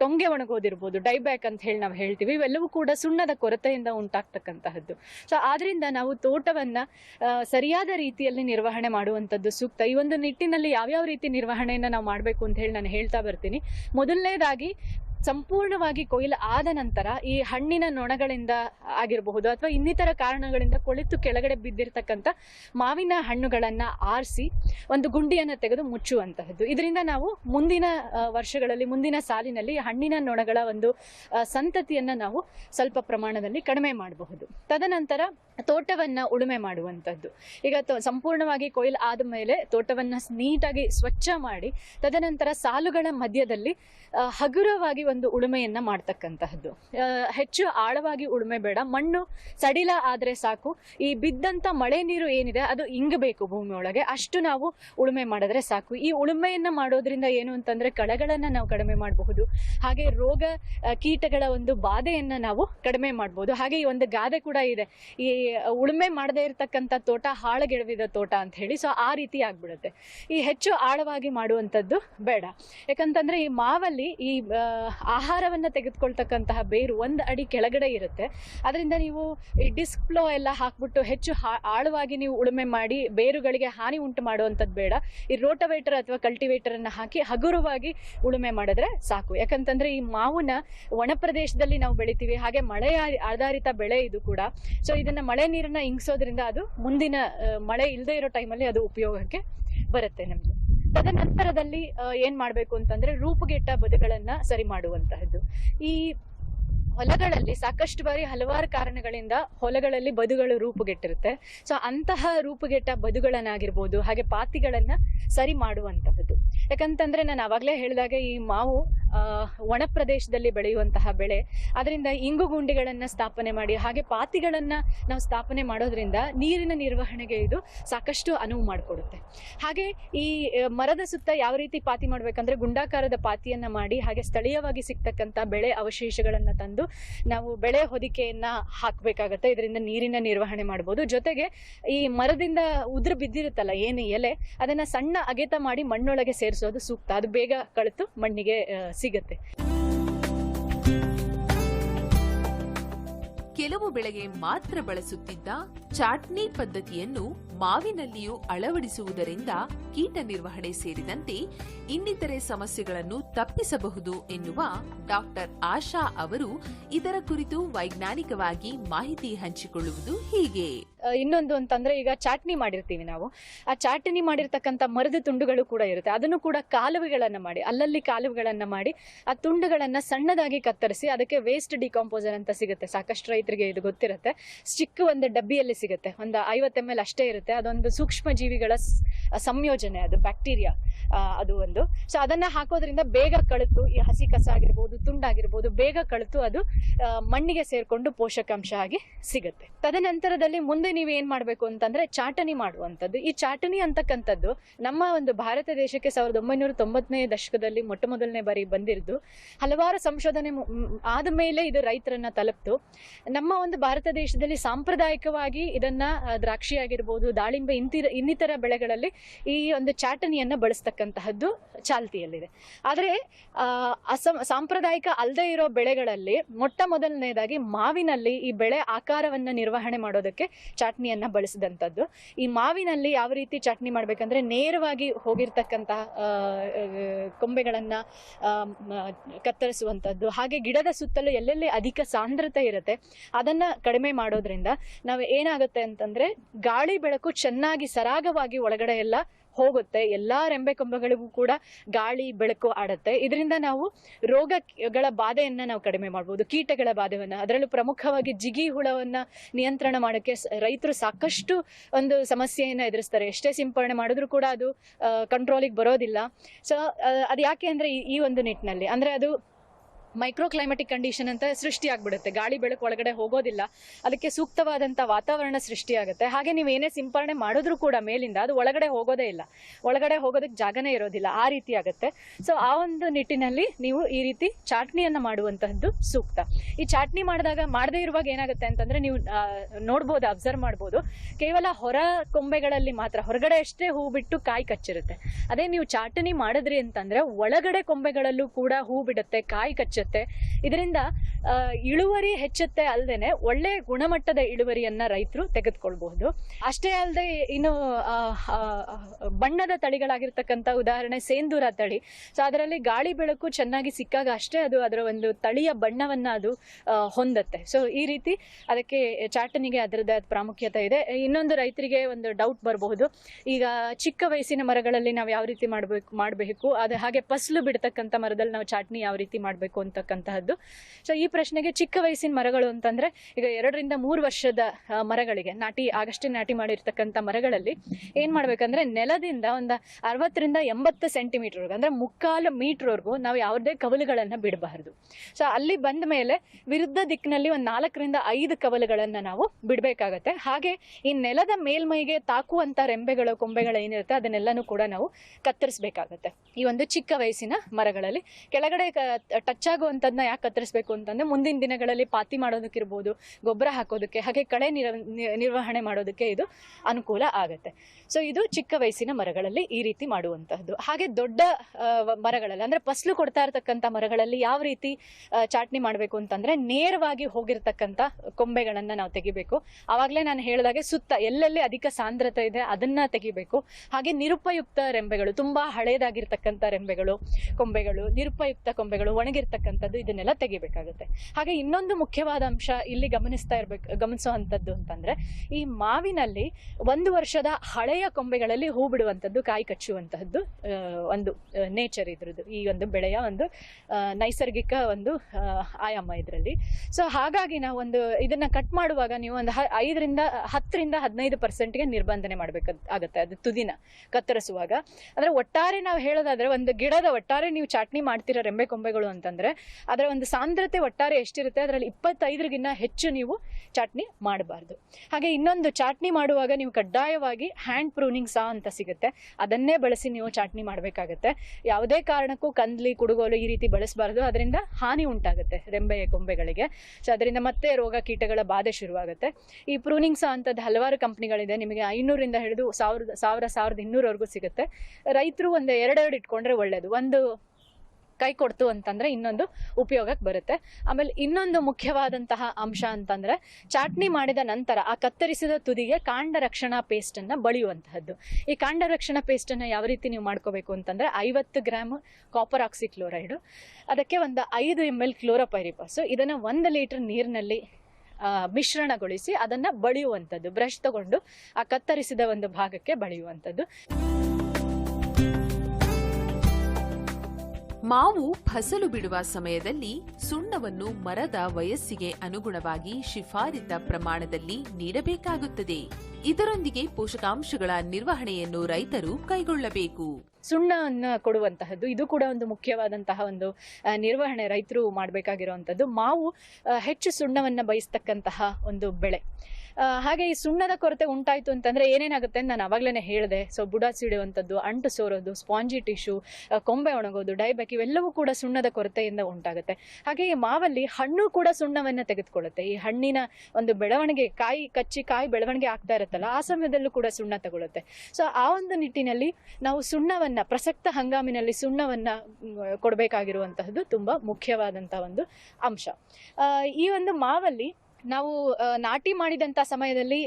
ಟೊಂಗೆ ಒಣಗೋದಿರ್ಬೋದು ಡೈಬ್ಯಾಕ್ ಅಂತ ಹೇಳಿ ನಾವು ಹೇಳ್ತೀವಿ, ಇವೆಲ್ಲವೂ ಕೂಡ ಸುಣ್ಣದ ಕೊರತೆಯಿಂದ ಉಂಟಾಗ್ತಕ್ಕಂತಹದ್ದು. ಸೊ ಆದ್ರಿಂದ ನಾವು ತೋಟವನ್ನ ಸರಿಯಾದ ರೀತಿಯಲ್ಲಿ ನಿರ್ವಹಣೆ ಮಾಡುವಂಥದ್ದು ಸೂಕ್ತ. ಈ ಒಂದು ನಿಟ್ಟಿನಲ್ಲಿ ಯಾವ್ಯಾವ ರೀತಿ ನಿರ್ವಹಣೆಯನ್ನು ನಾವು ಮಾಡಬೇಕು ಅಂತ ಹೇಳಿ ನಾನು ಹೇಳ್ತಾ ಬರ್ತೀನಿ. ಮೊದಲನೇದಾಗಿ ಸಂಪೂರ್ಣವಾಗಿ ಕೊಯ್ಲು ಆದ ನಂತರ ಈ ಹಣ್ಣಿನ ನೊಣಗಳಿಂದ ಆಗಿರಬಹುದು ಅಥವಾ ಇನ್ನಿತರ ಕಾರಣಗಳಿಂದ ಕೊಳೆತು ಕೆಳಗಡೆ ಬಿದ್ದಿರ್ತಕ್ಕಂಥ ಮಾವಿನ ಹಣ್ಣುಗಳನ್ನು ಆರಿಸಿ ಒಂದು ಗುಂಡಿಯನ್ನು ತೆಗೆದು ಮುಚ್ಚುವಂತಹದ್ದು. ಇದರಿಂದ ನಾವು ಮುಂದಿನ ವರ್ಷಗಳಲ್ಲಿ, ಮುಂದಿನ ಸಾಲಿನಲ್ಲಿ ಹಣ್ಣಿನ ನೊಣಗಳ ಒಂದು ಸಂತತಿಯನ್ನು ನಾವು ಸ್ವಲ್ಪ ಪ್ರಮಾಣದಲ್ಲಿ ಕಡಿಮೆ ಮಾಡಬಹುದು. ತದನಂತರ ತೋಟವನ್ನ ಉಳುಮೆ ಮಾಡುವಂಥದ್ದು ಈಗ ತೋ, ಸಂಪೂರ್ಣವಾಗಿ ಕೊಯ್ಲು ಆದ ಮೇಲೆ ತೋಟವನ್ನ ನೀಟಾಗಿ ಸ್ವಚ್ಛ ಮಾಡಿ, ತದನಂತರ ಸಾಲುಗಳ ಮಧ್ಯದಲ್ಲಿ ಹಗುರವಾಗಿ ಒಂದು ಉಳುಮೆಯನ್ನು ಮಾಡ್ತಕ್ಕಂತಹದ್ದು. ಹೆಚ್ಚು ಆಳವಾಗಿ ಉಳುಮೆ ಬೇಡ. ಮಣ್ಣು ಸಡಿಲ ಆದರೆ ಸಾಕು. ಈ ಬಿದ್ದಂತ ಮಳೆ ನೀರು ಏನಿದೆ, ಅದು ಇಂಗಬೇಕು ಭೂಮಿಯೊಳಗೆ. ಅಷ್ಟು ನಾವು ಉಳುಮೆ ಮಾಡಿದ್ರೆ ಸಾಕು. ಈ ಉಳುಮೆಯನ್ನು ಮಾಡೋದ್ರಿಂದ ಏನು ಅಂತಂದ್ರೆ, ಕಳೆಗಳನ್ನು ನಾವು ಕಡಿಮೆ ಮಾಡಬಹುದು. ಹಾಗೆ ರೋಗ ಕೀಟಗಳ ಒಂದು ಬಾಧೆಯನ್ನು ನಾವು ಕಡಿಮೆ ಮಾಡಬಹುದು. ಹಾಗೆ ಈ ಒಂದು ಗಾದೆ ಕೂಡ ಇದೆ. ಈ ಉಳುಮೆ ಮಾಡದೇ ಇರತಕ್ಕಂತ ತೋಟ ಹಾಳಗೆಡವಿದ ತೋಟ ಅಂತ ಹೇಳಿ ಸೊ ಆ ರೀತಿ ಆಗ್ಬಿಡುತ್ತೆ. ಈ ಹೆಚ್ಚು ಆಳವಾಗಿ ಮಾಡುವಂಥದ್ದು ಬೇಡ. ಯಾಕಂತಂದ್ರೆ ಈ ಮಾವಲ್ಲಿ ಈ ಆಹಾರವನ್ನ ತೆಗೆದುಕೊಳ್ತಕ್ಕಂತಹ ಬೇರು ಒಂದು ಅಡಿ ಕೆಳಗಡೆ ಇರುತ್ತೆ. ಅದರಿಂದ ನೀವು ಈ ಡಿಸ್ಕ್ ಫ್ಲೋ ಎಲ್ಲ ಹಾಕ್ಬಿಟ್ಟು ಹೆಚ್ಚು ಆಳವಾಗಿ ನೀವು ಉಳುಮೆ ಮಾಡಿ ಬೇರುಗಳಿಗೆ ಹಾನಿ ಉಂಟು ಮಾಡುವಂಥದ್ದು ಬೇಡ. ಈ ರೋಟವೇಟರ್ ಅಥವಾ ಕಲ್ಟಿವೇಟರ್ ಅನ್ನ ಹಾಕಿ ಹಗುರವಾಗಿ ಉಳುಮೆ ಮಾಡಿದ್ರೆ ಸಾಕು. ಯಾಕಂತಂದ್ರೆ ಈ ಮಾವುನ ಒಣ ಪ್ರದೇಶದಲ್ಲಿ ನಾವು ಬೆಳಿತೀವಿ, ಹಾಗೆ ಮಳೆ ಆಧಾರಿತ ಬೆಳೆ ಇದು ಕೂಡ. ಸೊ ಇದನ್ನ ಮಳೆ ನೀರನ್ನ ಇಂಗಿಸೋದ್ರಿಂದ ಅದು ಮುಂದಿನ ಮಳೆ ಇಲ್ಲದೆ ಇರೋ ಟೈಮಲ್ಲಿ ಅದು ಉಪಯೋಗಕ್ಕೆ ಬರುತ್ತೆ ನಮಗೆ. ತದನಂತರದಲ್ಲಿ ಏನು ಮಾಡ್ಬೇಕು ಅಂತಂದ್ರೆ ರೂಪುಗೆಟ್ಟ ಬದುಗಳನ್ನ ಸರಿ ಮಾಡುವಂತಹದ್ದು. ಈ ಹೊಲಗಳಲ್ಲಿ ಸಾಕಷ್ಟು ಬಾರಿ ಹಲವಾರು ಕಾರಣಗಳಿಂದ ಹೊಲಗಳಲ್ಲಿ ಬದುಗಳು ರೂಪುಗೆಟ್ಟಿರುತ್ತೆ. ಸೊ, ಅಂತಹ ರೂಪುಗೆಟ್ಟ ಬದುಗಳನ್ನಾಗಿರ್ಬೋದು, ಹಾಗೆ ಪಾತಿಗಳನ್ನ ಸರಿ ಮಾಡುವಂತಹದ್ದು. ಯಾಕಂತಂದ್ರೆ ನಾನು ಅವಾಗಲೇ ಹೇಳಿದಾಗ ಈ ಮಾವು ಒಣ ಪ್ರದೇಶದಲ್ಲಿ ಬೆಳೆಯುವಂತಹ ಬೆಳೆ. ಅದರಿಂದ ಇಂಗು ಗುಂಡಿಗಳನ್ನು ಸ್ಥಾಪನೆ ಮಾಡಿ, ಹಾಗೆ ಪಾತಿಗಳನ್ನು ನಾವು ಸ್ಥಾಪನೆ ಮಾಡೋದ್ರಿಂದ ನೀರಿನ ನಿರ್ವಹಣೆಗೆ ಇದು ಸಾಕಷ್ಟು ಅನುವು ಮಾಡಿಕೊಡುತ್ತೆ. ಹಾಗೆ ಈ ಮರದ ಸುತ್ತ ಯಾವ ರೀತಿ ಪಾತಿ ಮಾಡಬೇಕಂದ್ರೆ ಗುಂಡಾಕಾರದ ಪಾತಿಯನ್ನು ಮಾಡಿ, ಹಾಗೆ ಸ್ಥಳೀಯವಾಗಿ ಸಿಗ್ತಕ್ಕಂಥ ಬೆಳೆ ಅವಶೇಷಗಳನ್ನು ತಂದು ನಾವು ಬೆಳೆ ಹೊದಿಕೆಯನ್ನು ಹಾಕಬೇಕಾಗತ್ತೆ. ಇದರಿಂದ ನೀರಿನ ನಿರ್ವಹಣೆ ಮಾಡ್ಬೋದು. ಜೊತೆಗೆ ಈ ಮರದಿಂದ ಉದುರು ಬಿದ್ದಿರುತ್ತಲ್ಲ, ಏನು ಎಲೆ, ಅದನ್ನು ಸಣ್ಣ ಅಗೆತ ಮಾಡಿ ಮಣ್ಣೊಳಗೆ ಸೇರಿಸೋದು ಸೂಕ್ತ. ಅದು ಬೇಗ ಕಳೆತು ಮಣ್ಣಿಗೆ ಸಿಗತ್ತೆ. ಕೆಲವು ಬೆಳೆಗೆ ಮಾತ್ರ ಬಳಸುತ್ತಿದ್ದ ಚಾಟ್ನಿ ಪದ್ಧತಿಯನ್ನು ಮಾವಿನಲ್ಲಿಯೂ ಅಳವಡಿಸುವುದರಿಂದ ಕೀಟ ನಿರ್ವಹಣೆ ಸೇರಿದಂತೆ ಇನ್ನಿತರೆ ಸಮಸ್ಯೆಗಳನ್ನು ತಪ್ಪಿಸಬಹುದು ಎನ್ನುವ ಡಾಕ್ಟರ್ ಆಶಾ ಅವರು ಇದರ ಕುರಿತು ವೈಜ್ಞಾನಿಕವಾಗಿ ಮಾಹಿತಿ ಹಂಚಿಕೊಳ್ಳುವುದು ಹೀಗೆ. ಇನ್ನೊಂದು ಅಂತಂದ್ರೆ ಈಗ ಚಾಟ್ನಿ ಮಾಡಿರ್ತೀವಿ ನಾವು. ಆ ಚಾಟ್ನಿ ಮಾಡಿರ್ತಕ್ಕಂಥ ಮರದ ತುಂಡುಗಳು ಕೂಡ ಇರುತ್ತೆ. ಅದನ್ನು ಕೂಡ ಕಾಲುವೆಗಳನ್ನ ಮಾಡಿ, ಅಲ್ಲಲ್ಲಿ ಕಾಲುವೆಗಳನ್ನ ಮಾಡಿ, ಆ ತುಂಡುಗಳನ್ನ ಸಣ್ಣದಾಗಿ ಕತ್ತರಿಸಿ ಅದಕ್ಕೆ ವೇಸ್ಟ್ ಡಿಕಾಂಪೋಸರ್ ಅಂತ ಸಿಗುತ್ತೆ. ಸಾಕಷ್ಟು ರೈತರಿಗೆ ಇದು ಗೊತ್ತಿರುತ್ತೆ. ಚಿಕ್ಕ ಒಂದು ಡಬ್ಬಿಯಲ್ಲಿ ಸಿಗುತ್ತೆ. ಒಂದು ಐವತ್ತು ಎಂ ಎಲ್ ಅಷ್ಟೇ ಇರುತ್ತೆ. ಅದೊಂದು ಸೂಕ್ಷ್ಮ ಜೀವಿಗಳ ಸಂಯೋಜನೆ ಅದು ಬ್ಯಾಕ್ಟೀರಿಯಾ ಅದು ಒಂದು. ಸೊ ಅದನ್ನ ಹಾಕೋದ್ರಿಂದ ಬೇಗ ಕಳಿತು ಈ ಹಸಿ ಕಸ ಆಗಿರ್ಬೋದು, ತುಂಡಾಗಿರ್ಬೋದು, ಬೇಗ ಕಳಿತು ಅದು ಮಣ್ಣಿಗೆ ಸೇರ್ಕೊಂಡು ಪೋಷಕಾಂಶ ಆಗಿ ಸಿಗುತ್ತೆ. ತದನಂತರದಲ್ಲಿ ಮುಂದೆ ನೀವು ಏನ್ ಮಾಡ್ಬೇಕು ಅಂತಂದ್ರೆ ಚಾಟನಿ ಮಾಡುವಂಥದ್ದು. ಈ ಚಾಟನಿ ಅಂತಕ್ಕಂಥದ್ದು ನಮ್ಮ ಒಂದು ಭಾರತ ದೇಶಕ್ಕೆ ಸಾವಿರದ ಒಂಬೈನೂರ ತೊಂಬತ್ತನೇ ದಶಕದಲ್ಲಿ ಮೊಟ್ಟ ಮೊದಲನೇ ಬಾರಿ ಬಂದಿರದು. ಹಲವಾರು ಸಂಶೋಧನೆ ಆದ ಮೇಲೆ ಇದು ರೈತರನ್ನ ತಲುಪ್ತು. ನಮ್ಮ ಒಂದು ಭಾರತ ದೇಶದಲ್ಲಿ ಸಾಂಪ್ರದಾಯಿಕವಾಗಿ ಇದನ್ನ ದ್ರಾಕ್ಷಿ ಆಗಿರ್ಬೋದು ದಾಳಿಂಬೆ ಇಂತಿರ, ಇನ್ನಿತರ ಬೆಳೆಗಳಲ್ಲಿ ಈ ಒಂದು ಚಾಟನಿಯನ್ನ ಬಳಸ್ತಕ್ಕಂತಹದ್ದು ಚಾಲ್ತಿಯಲ್ಲಿದೆ. ಆದರೆ ಅಸಂ, ಸಾಂಪ್ರದಾಯಿಕ ಅಲ್ಲದೆ ಇರೋ ಬೆಳೆಗಳಲ್ಲಿ ಮೊಟ್ಟ ಮೊದಲನೇದಾಗಿ ಮಾವಿನಲ್ಲಿ ಈ ಬೆಳೆ ಆಕಾರವನ್ನ ನಿರ್ವಹಣೆ ಮಾಡೋದಕ್ಕೆ ಚಾಟ್ನಿಯನ್ನ ಬಳಸಿದಂಥದ್ದು. ಈ ಮಾವಿನಲ್ಲಿ ಯಾವ ರೀತಿ ಚಟ್ನಿ ಮಾಡಬೇಕಂದ್ರೆ ನೇರವಾಗಿ ಹೋಗಿರ್ತಕ್ಕಂತಹ ಕೊಂಬೆಗಳನ್ನು ಕತ್ತರಿಸುವಂಥದ್ದು. ಹಾಗೆ ಗಿಡದ ಸುತ್ತಲೂ ಎಲ್ಲೆಲ್ಲಿ ಅಧಿಕ ಸಾಂದ್ರತೆ ಇರುತ್ತೆ, ಅದನ್ನು ಕಡಿಮೆ ಮಾಡೋದ್ರಿಂದ ನಾವು ಏನಾಗುತ್ತೆ ಅಂತಂದರೆ ಗಾಳಿ ಬೆಳಕು ಚೆನ್ನಾಗಿ ಸರಾಗವಾಗಿ ಒಳಗಡೆ ಎಲ್ಲ ಹೋಗುತ್ತೆ. ಎಲ್ಲಾ ರೆಂಬೆ ಕಂಬಗಳಿಗೂ ಕೂಡ ಗಾಳಿ, ಬೆಳಕು ಆಡುತ್ತೆ. ಇದರಿಂದ ನಾವು ರೋಗಗಳ ಬಾಧೆಯನ್ನ ನಾವು ಕಡಿಮೆ ಮಾಡ್ಬೋದು. ಕೀಟಗಳ ಬಾಧೆಯನ್ನ, ಅದರಲ್ಲೂ ಪ್ರಮುಖವಾಗಿ ಜಿಗಿ ಹುಳವನ್ನ ನಿಯಂತ್ರಣ ಮಾಡೋಕ್ಕೆ ರೈತರು ಸಾಕಷ್ಟು ಒಂದು ಸಮಸ್ಯೆಯನ್ನ ಎದುರಿಸ್ತಾರೆ. ಎಷ್ಟೇ ಸಿಂಪರಣೆ ಮಾಡಿದ್ರು ಕೂಡ ಅದು ಕಂಟ್ರೋಲಿಗೆ ಬರೋದಿಲ್ಲ. ಸೊ ಅದು ಯಾಕೆ ಅಂದ್ರೆ ಈ- ಈ ಒಂದು ನಿಟ್ಟಿನಲ್ಲಿ ಅಂದ್ರೆ ಅದು ಮೈಕ್ರೋ ಕ್ಲೈಮೆಟಿಕ್ ಕಂಡೀಷನ್ ಅಂತ ಸೃಷ್ಟಿ ಆಗ್ಬಿಡುತ್ತೆ. ಗಾಳಿ ಬೆಳಕು ಒಳಗಡೆ ಹೋಗೋದಿಲ್ಲ. ಅದಕ್ಕೆ ಸೂಕ್ತವಾದಂಥ ವಾತಾವರಣ ಸೃಷ್ಟಿಯಾಗುತ್ತೆ ಹಾಗೆ ನೀವು ಏನೇ ಸಿಂಪರಣೆ ಮಾಡಿದ್ರು ಕೂಡ ಮೇಲಿಂದ ಅದು ಒಳಗಡೆ ಹೋಗೋದೇ ಇಲ್ಲ. ಒಳಗಡೆ ಹೋಗೋದಕ್ಕೆ ಜಾಗನೇ ಇರೋದಿಲ್ಲ. ಆ ರೀತಿ ಆಗುತ್ತೆ. ಸೊ ಆ ಒಂದು ನಿಟ್ಟಿನಲ್ಲಿ ನೀವು ಈ ರೀತಿ ಚಾಟ್ನಿಯನ್ನ ಮಾಡುವಂತಹದ್ದು ಸೂಕ್ತ. ಈ ಚಾಟ್ನಿ ಮಾಡಿದಾಗ ಮಾಡದೇ ಇರುವಾಗ ಏನಾಗುತ್ತೆ ಅಂತಂದ್ರೆ ನೀವು ನೋಡ್ಬೋದು, ಅಬ್ಸರ್ವ್ ಮಾಡ್ಬೋದು. ಕೇವಲ ಹೊರ ಕೊಂಬೆಗಳಲ್ಲಿ ಮಾತ್ರ, ಹೊರಗಡೆ ಅಷ್ಟೇ ಹೂ ಬಿಟ್ಟು ಕಾಯಿ ಕಚ್ಚಿರುತ್ತೆ. ಅದೇ ನೀವು ಚಾಟ್ನಿ ಮಾಡಿದ್ರಿ ಅಂತಂದ್ರೆ ಒಳಗಡೆ ಕೊಂಬೆಗಳಲ್ಲೂ ಕೂಡ ಹೂ ಬಿಡುತ್ತೆ, ಕಾಯಿ ಕಚ್ಚುತ್ತೆ. ಇದರಿಂದ ಆ, ಇಳುವರಿ ಹೆಚ್ಚುತ್ತೆ ಅಲ್ಲದೆ ಒಳ್ಳೆ ಗುಣಮಟ್ಟದ ಇಳುವರಿಯನ್ನ ರೈತರು ತೆಗೆದುಕೊಳ್ಬಹುದು. ಅಷ್ಟೇ ಅಲ್ಲದೆ ಇನ್ನು ಬಣ್ಣದ ತಳಿಗಳಾಗಿರ್ತಕ್ಕಂಥ ಉದಾಹರಣೆ ಸೇಂದೂರ ತಳಿ. ಸೊ ಅದರಲ್ಲಿ ಗಾಳಿ ಬೆಳಕು ಚೆನ್ನಾಗಿ ಸಿಕ್ಕಾಗ ಅಷ್ಟೇ ಅದು ಅದರ ಒಂದು ತಳಿಯ ಬಣ್ಣವನ್ನ ಅದು ಹೊಂದತ್ತೆ. ಸೊ ಈ ರೀತಿ ಅದಕ್ಕೆ ಚಾಟನಿಗೆ ಅದರದ ಪ್ರಾಮುಖ್ಯತೆ ಇದೆ. ಇನ್ನೊಂದು ರೈತರಿಗೆ ಒಂದು ಡೌಟ್ ಬರಬಹುದು. ಈಗ ಚಿಕ್ಕ ವಯಸ್ಸಿನ ಮರಗಳಲ್ಲಿ ನಾವು ಯಾವ ರೀತಿ ಮಾಡಬೇಕು ಮಾಡಬೇಕು ಅದು ಹಾಗೆ ಫಸಲು ಬಿಡ್ತಕ್ಕಂಥ ಮರದಲ್ಲಿ ನಾವು ಚಾಟ್ನಿ ಯಾವ ರೀತಿ ಮಾಡಬೇಕು ಅಂತಕ್ಕಂತಹದ್ದು. ಸೊ ಈ ಪ್ರಶ್ನೆಗೆ ಚಿಕ್ಕ ವಯಸ್ಸಿನ ಮರಗಳು ಅಂತಂದ್ರೆ, ಈಗ ಎರಡರಿಂದ ಮೂರು ವರ್ಷದ ಮರಗಳಿಗೆ, ನಾಟಿ, ಆಗಷ್ಟೇ ನಾಟಿ ಮಾಡಿರ್ತಕ್ಕಂಥ ಮರಗಳಲ್ಲಿ ಏನ್ ಮಾಡ್ಬೇಕಂದ್ರೆ, ನೆಲದಿಂದ ಒಂದು ಅರವತ್ತರಿಂದ ಎಂಬತ್ತು ಸೆಂಟಿಮೀಟರ್ ಅಂದ್ರೆ ಮುಕ್ಕಾಲು ಮೀಟರ್ವರೆಗೂ ನಾವು ಯಾವುದೇ ಕವಲುಗಳನ್ನ ಬಿಡಬಾರದು. ಸೊ ಅಲ್ಲಿ ಬಂದ ಮೇಲೆ ವಿರುದ್ಧ ದಿಕ್ಕಿನಲ್ಲಿ ಒಂದು ನಾಲ್ಕರಿಂದ ಐದು ಕವಲುಗಳನ್ನ ನಾವು ಬಿಡಬೇಕಾಗತ್ತೆ. ಹಾಗೆ ಈ ನೆಲದ ಮೇಲ್ಮೈಗೆ ತಾಕುವಂತ ರೆಂಬೆಗಳು, ಕೊಂಬೆಗಳು ಏನಿರುತ್ತೆ, ಅದನ್ನೆಲ್ಲನೂ ಕೂಡ ನಾವು ಕತ್ತರಿಸಬೇಕಾಗತ್ತೆ. ಈ ಒಂದು ಚಿಕ್ಕ ವಯಸ್ಸಿನ ಮರಗಳಲ್ಲಿ. ಕೆಳಗಡೆ ಟಚ್ ಆಗುವಂಥದ್ದನ್ನ ಯಾಕೆ ಕತ್ತರಿಸಬೇಕು ಅಂತಂದ್ರೆ ಮುಂದಿನ ದಿನಗಳಲ್ಲಿ ಪಾತಿ ಮಾಡೋದಕ್ಕಿರ್ಬೋದು, ಗೊಬ್ಬರ ಹಾಕೋದಕ್ಕೆ, ಹಾಗೆ ಕಳೆ ನಿರ- ನಿರ್ವಹಣೆ ಮಾಡೋದಕ್ಕೆ ಇದು ಅನುಕೂಲ ಆಗುತ್ತೆ. ಸೊ ಇದು ಚಿಕ್ಕ ವಯಸ್ಸಿನ ಮರಗಳಲ್ಲಿ ಈ ರೀತಿ ಮಾಡುವಂತಹದ್ದು. ಹಾಗೆ ದೊಡ್ಡ ಮರಗಳಲ್ಲಿ, ಅಂದ್ರೆ ಫಸಲು ಕೊಡ್ತಾ ಇರತಕ್ಕಂಥ ಮರಗಳಲ್ಲಿ ಯಾವ ರೀತಿ ಚಾಟ್ನಿ ಮಾಡಬೇಕು ಅಂತಂದ್ರೆ ನೇರವಾಗಿ ಹೋಗಿರ್ತಕ್ಕಂಥ ಕೊಂಬೆಗಳನ್ನ ನಾವು ತೆಗಿಬೇಕು. ಆವಾಗಲೇ ನಾನು ಹೇಳಿದಾಗೆ ಸುತ್ತ ಎಲ್ಲೆಲ್ಲಿ ಅಧಿಕ ಸಾಂದ್ರತೆ ಇದೆ ಅದನ್ನ ತೆಗಿಬೇಕು. ಹಾಗೆ ನಿರುಪಯುಕ್ತ ರೆಂಬೆಗಳು, ತುಂಬಾ ಹಳೇದಾಗಿರ್ತಕ್ಕಂಥ ರೆಂಬೆಗಳು, ಕೊಂಬೆಗಳು, ನಿರುಪಯುಕ್ತ ಕೊಂಬೆಗಳು ಒಣಗಿರ್ತಕ್ಕಂಥ ಇರುವಂತದ್ದು ಇದನ್ನೆಲ್ಲ ತೆಗಿಬೇಕಾಗುತ್ತೆ. ಹಾಗೆ ಇನ್ನೊಂದು ಮುಖ್ಯವಾದ ಅಂಶ ಇಲ್ಲಿ ಗಮನಿಸ್ತಾ ಇರ್ಬೇಕು ಗಮನಿಸುವಂಥದ್ದು ಅಂತಂದ್ರೆ, ಈ ಮಾವಿನಲ್ಲಿ ಒಂದು ವರ್ಷದ ಹಳೆಯ ಕೊಂಬೆಗಳಲ್ಲಿ ಹೂ ಬಿಡುವಂಥದ್ದು ಕಾಯಿ ಕಚ್ಚುವಂತಹದ್ದು ಒಂದು ನೇಚರ್ ಇದ್ರದ್ದು, ಈ ಒಂದು ಬೆಳೆಯ ಒಂದು ನೈಸರ್ಗಿಕ ಒಂದು ಆಯಾಮ ಇದರಲ್ಲಿ. ಸೊ ಹಾಗಾಗಿ ನಾವು ಒಂದು ಇದನ್ನ ಕಟ್ ಮಾಡುವಾಗ ನೀವು ಒಂದು ಐದರಿಂದ, ಹತ್ತರಿಂದ ಹದಿನೈದು ಪರ್ಸೆಂಟ್ಗೆ ನಿರ್ಬಂಧನೆ ಮಾಡಬೇಕು ಆಗುತ್ತೆ, ಅದು ತುದಿನ ಕತ್ತರಿಸುವಾಗ. ಅಂದ್ರೆ ಒಟ್ಟಾರೆ ನಾವು ಹೇಳೋದಾದ್ರೆ ಒಂದು ಗಿಡದ ಒಟ್ಟಾರೆ ನೀವು ಚಾಟ್ನಿ ಮಾಡ್ತಿರೋ ರೆಂಬೆ ಕೊಂಬೆಗಳು ಅಂತಂದ್ರೆ ಅದರ ಒಂದು ಸಾಂದ್ರತೆ ಒಟ್ಟಾರೆ ಎಷ್ಟಿರುತ್ತೆ? ಅದರಲ್ಲಿ ಇಪ್ಪತ್ತೈದರಿಗಿನ್ನ ಹೆಚ್ಚು ನೀವು ಚಟ್ನಿ ಮಾಡಬಾರ್ದು. ಹಾಗೆ ಇನ್ನೊಂದು ಚಾಟ್ನಿ ಮಾಡುವಾಗ ನೀವು ಕಡ್ಡಾಯವಾಗಿ ಹ್ಯಾಂಡ್ ಪ್ರೂನಿಂಗ್ ಸಾ ಅಂತ ಸಿಗುತ್ತೆ. ಅದನ್ನೇ ಬಳಸಿ ನೀವು ಚಾಟ್ನಿ ಮಾಡಬೇಕಾಗತ್ತೆ. ಯಾವುದೇ ಕಾರಣಕ್ಕೂ ಕಂದ್ಲಿ, ಕುಡುಗೋಲು ಈ ರೀತಿ ಬಳಸಬಾರ್ದು. ಅದರಿಂದ ಹಾನಿ ಉಂಟಾಗುತ್ತೆ ರೆಂಬೆಯ ಕೊಂಬೆಗಳಿಗೆ ಸೊ ಅದರಿಂದ ಮತ್ತೆ ರೋಗ ಕೀಟಗಳ ಬಾಧೆ ಶುರುವಾಗುತ್ತೆ. ಈ ಪ್ರೂನಿಂಗ್ ಸಾ ಅಂತದ್ದು ಹಲವಾರು ಕಂಪ್ನಿಗಳಿದೆ. ನಿಮಗೆ ಐನೂರಿಂದ ಹಿಡಿದು ಸಾವಿರದ ಸಾವಿರ, ಸಾವಿರದ ಇನ್ನೂರವರೆಗೂ ಸಿಗುತ್ತೆ. ರೈತರು ಒಂದು ಎರಡೆರಡು ಇಟ್ಕೊಂಡ್ರೆ ಒಳ್ಳೇದು. ಒಂದು ಕೈ ಕೊಡ್ತು ಅಂತಂದ್ರೆ ಇನ್ನೊಂದು ಉಪಯೋಗಕ್ಕೆ ಬರುತ್ತೆ. ಆಮೇಲೆ ಇನ್ನೊಂದು ಮುಖ್ಯವಾದಂತಹ ಅಂಶ ಅಂತಂದ್ರೆ ಚಾಟ್ನಿ ಮಾಡಿದ ನಂತರ ಆ ಕತ್ತರಿಸಿದ ತುದಿಗೆ ಕಾಂಡ ರಕ್ಷಣಾ ಪೇಸ್ಟ್ ಅನ್ನ ಬಳಿಯುವಂತಹದ್ದು. ಈ ಕಾಂಡ ರಕ್ಷಣಾ ಪೇಸ್ಟ್ ಅನ್ನ ಯಾವ ರೀತಿ ನೀವು ಮಾಡ್ಕೋಬೇಕು ಅಂತಂದ್ರೆ ಐವತ್ತು ಗ್ರಾಮ್ ಕಾಪರ್ ಆಕ್ಸಿಕ್ಲೋರೈಡ್ ಅದಕ್ಕೆ ಒಂದು ಐದು ಎಂ ಎಲ್ ಕ್ಲೋರೋಪೈರಿಪಾಸು ಇದನ್ನ ಒಂದು ಲೀಟರ್ ನೀರಿನಲ್ಲಿ ಮಿಶ್ರಣಗೊಳಿಸಿ ಅದನ್ನ ಬಳಿಯುವಂಥದ್ದು ಬ್ರಷ್ ತಗೊಂಡು ಆ ಕತ್ತರಿಸಿದ ಒಂದು ಭಾಗಕ್ಕೆ ಬಳಿಯುವಂಥದ್ದು ಮಾವು ಫಸಲು ಬಿಡುವ ಸಮಯದಲ್ಲಿ ಸುಣ್ಣವನ್ನು ಮರದ ವಯಸ್ಸಿಗೆ ಅನುಗುಣವಾಗಿ ಶಿಫಾರಿತ ಪ್ರಮಾಣದಲ್ಲಿ ನೀಡಬೇಕಾಗುತ್ತದೆ. ಇದರೊಂದಿಗೆ ಪೋಷಕಾಂಶಗಳ ನಿರ್ವಹಣೆಯನ್ನು ರೈತರು ಕೈಗೊಳ್ಳಬೇಕು. ಸುಣ್ಣವನ್ನು ಕೊಡುವಂತಹದ್ದು ಇದು ಕೂಡ ಒಂದು ಮುಖ್ಯವಾದಂತಹ ಒಂದು ನಿರ್ವಹಣೆ ರೈತರು ಮಾಡಬೇಕಾಗಿರುವಂಥದ್ದು ಮಾವು ಹೆಚ್ಚು ಸುಣ್ಣವನ್ನು ಬಯಸ್ತಕ್ಕಂತಹ ಒಂದು ಬೆಳೆ. ಹಾಗೆ ಈ ಸುಣ್ಣದ ಕೊರತೆ ಉಂಟಾಯಿತು ಅಂತಂದ್ರೆ ಏನೇನಾಗುತ್ತೆ ಅಂತ ನಾನು ಅವಾಗಲೇ ಹೇಳಿದೆ. ಸೊ ಬುಡ ಸಿಡುವಂಥದ್ದು ಅಂಟು ಸೋರೋದು, ಸ್ಪಾಂಜಿ ಟಿಶ್ಯೂ ಕೊಂಬೆ ಒಣಗೋದು ಡೈಬ್ಯಾಕ್ ಇವೆಲ್ಲವೂ ಕೂಡ ಸುಣ್ಣದ ಕೊರತೆಯಿಂದ ಉಂಟಾಗುತ್ತೆ. ಹಾಗೆ ಈ ಮಾವಲ್ಲಿ ಹಣ್ಣು ಕೂಡ ಸುಣ್ಣವನ್ನು ತೆಗೆದುಕೊಳ್ಳುತ್ತೆ. ಈ ಹಣ್ಣಿನ ಒಂದು ಬೆಳವಣಿಗೆ, ಕಾಯಿ ಕಚ್ಚಿ ಕಾಯಿ ಬೆಳವಣಿಗೆ ಆಗ್ತಾ ಇರುತ್ತಲ್ಲ, ಆ ಸಮಯದಲ್ಲೂ ಕೂಡ ಸುಣ್ಣ ತಗೊಳುತ್ತೆ ಸೊ ಆ ಒಂದು ನಿಟ್ಟಿನಲ್ಲಿ ನಾವು ಸುಣ್ಣವನ್ನ, ಪ್ರಸಕ್ತ ಹಂಗಾಮಿನಲ್ಲಿ ಸುಣ್ಣವನ್ನ ಕೊಡಬೇಕಾಗಿರುವಂತಹದ್ದು ತುಂಬಾ ಮುಖ್ಯವಾದಂಥ ಒಂದು ಅಂಶ. ಈ ಒಂದು ಮಾವಲ್ಲಿ ನಾವು ನಾಟಿ ಮಾಡಿದಂಥ ಸಮಯದಲ್ಲಿ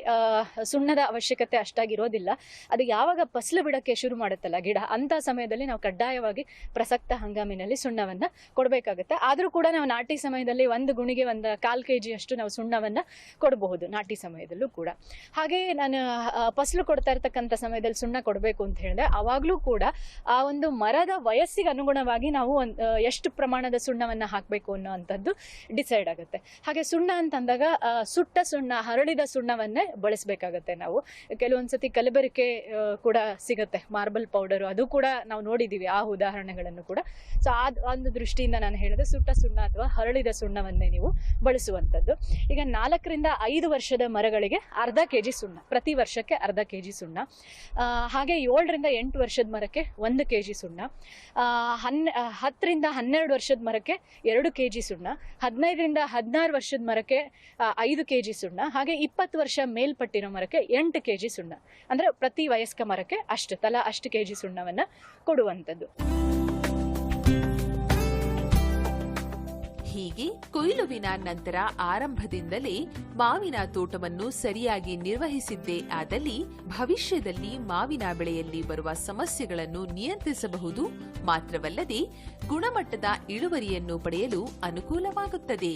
ಸುಣ್ಣದ ಅವಶ್ಯಕತೆ ಅಷ್ಟಾಗಿರೋದಿಲ್ಲ. ಅದು ಯಾವಾಗ ಫಸಲು ಬಿಡೋಕ್ಕೆ ಶುರು ಮಾಡುತ್ತಲ್ಲ ಗಿಡ ಅಂಥ ಸಮಯದಲ್ಲಿ ನಾವು ಕಡ್ಡಾಯವಾಗಿ ಪ್ರಸಕ್ತ ಹಂಗಾಮಿನಲ್ಲಿ ಸುಣ್ಣವನ್ನು ಕೊಡಬೇಕಾಗುತ್ತೆ. ಆದರೂ ಕೂಡ ನಾವು ನಾಟಿ ಸಮಯದಲ್ಲಿ ಒಂದು ಗುಣಿಗೆ ಒಂದು ಕಾಲು ಕೆ ಜಿಯಷ್ಟು ನಾವು ಸುಣ್ಣವನ್ನು ಕೊಡಬಹುದು, ನಾಟಿ ಸಮಯದಲ್ಲೂ ಕೂಡ. ಹಾಗೆಯೇ ನಾನು ಫಸಲು ಕೊಡ್ತಾ ಇರ್ತಕ್ಕಂಥ ಸಮಯದಲ್ಲಿ ಸುಣ್ಣ ಕೊಡಬೇಕು ಅಂತ ಹೇಳಿದೆ. ಅವಾಗಲೂ ಕೂಡ ಆ ಒಂದು ಮರದ ವಯಸ್ಸಿಗೆ ಅನುಗುಣವಾಗಿ ನಾವು ಎಷ್ಟು ಪ್ರಮಾಣದ ಸುಣ್ಣವನ್ನು ಹಾಕಬೇಕು ಅನ್ನೋ ಅಂಥದ್ದು ಡಿಸೈಡ್ ಆಗುತ್ತೆ. ಹಾಗೆ ಸುಣ್ಣ ಅಂತಂದಾಗ ಸುಟ್ಟ ಸುಣ್ಣ, ಹರಳಿದ ಸುಣ್ಣವನ್ನೇ ಬಳಸಬೇಕಾಗತ್ತೆ ನಾವು. ಕೆಲವೊಂದ್ಸತಿ ಕಲಬೆರಕೆ ಕೂಡ ಸಿಗುತ್ತೆ, ಮಾರ್ಬಲ್ ಪೌಡರ್, ಅದು ಕೂಡ ನಾವು ನೋಡಿದ್ದೀವಿ ಆ ಉದಾಹರಣೆಗಳನ್ನು ಕೂಡ. ಸೊ ಆ, ಒಂದು ದೃಷ್ಟಿಯಿಂದ ನಾನು ಹೇಳಿದೆ, ಸುಟ್ಟ ಸುಣ್ಣ ಅಥವಾ ಹರಳಿದ ಸುಣ್ಣವನ್ನೇ ನೀವು ಬಳಸುವಂಥದ್ದು. ಈಗ ನಾಲ್ಕರಿಂದ ಐದು ವರ್ಷದ ಮರಗಳಿಗೆ ಅರ್ಧ ಕೆ ಜಿ ಸುಣ್ಣ, ಪ್ರತಿ ವರ್ಷಕ್ಕೆ ಅರ್ಧ ಕೆ ಜಿ ಸುಣ್ಣ ಹಾಗೆ ಏಳರಿಂದ ಎಂಟು ವರ್ಷದ ಮರಕ್ಕೆ ಒಂದು ಕೆ ಜಿ ಸುಣ್ಣ ಹನ್ ಹತ್ತರಿಂದ ಹನ್ನೆರಡು ವರ್ಷದ ಮರಕ್ಕೆ ಎರಡು ಕೆ ಜಿ ಸುಣ್ಣ. ಹದಿನೈದರಿಂದ ಹದಿನಾರು ವರ್ಷದ ಮರಕ್ಕೆ ಐದು ಕೆ ಜಿ ಸುಣ್ಣ, ಹಾಗೆ ಇಪ್ಪತ್ತು ವರ್ಷ ಮೇಲ್ಪಟ್ಟಿರೋ ಮರಕ್ಕೆ ಎಂಟು ಕೆ ಜಿ ಸುಣ್ಣ. ಅಂದರೆ ಪ್ರತಿ ವಯಸ್ಕ ಮರಕ್ಕೆ ಅಷ್ಟು, ತಲಾ ಅಷ್ಟು ಕೆ ಜಿ ಸುಣ್ಣವನ್ನು ಕೊಡುವಂಥದ್ದು. ಹೀಗೆ ಕೊಯ್ಲುವಿನ ನಂತರ ಆರಂಭದಿಂದಲೇ ಮಾವಿನ ತೋಟವನ್ನು ಸರಿಯಾಗಿ ನಿರ್ವಹಿಸಿದ್ದೇ ಆದಲ್ಲಿ ಭವಿಷ್ಯದಲ್ಲಿ ಮಾವಿನ ಬೆಳೆಯಲ್ಲಿ ಬರುವ ಸಮಸ್ಯೆಗಳನ್ನು ನಿಯಂತ್ರಿಸಬಹುದು. ಮಾತ್ರವಲ್ಲದೆ ಗುಣಮಟ್ಟದ ಇಳುವರಿಯನ್ನು ಪಡೆಯಲು ಅನುಕೂಲವಾಗುತ್ತದೆ.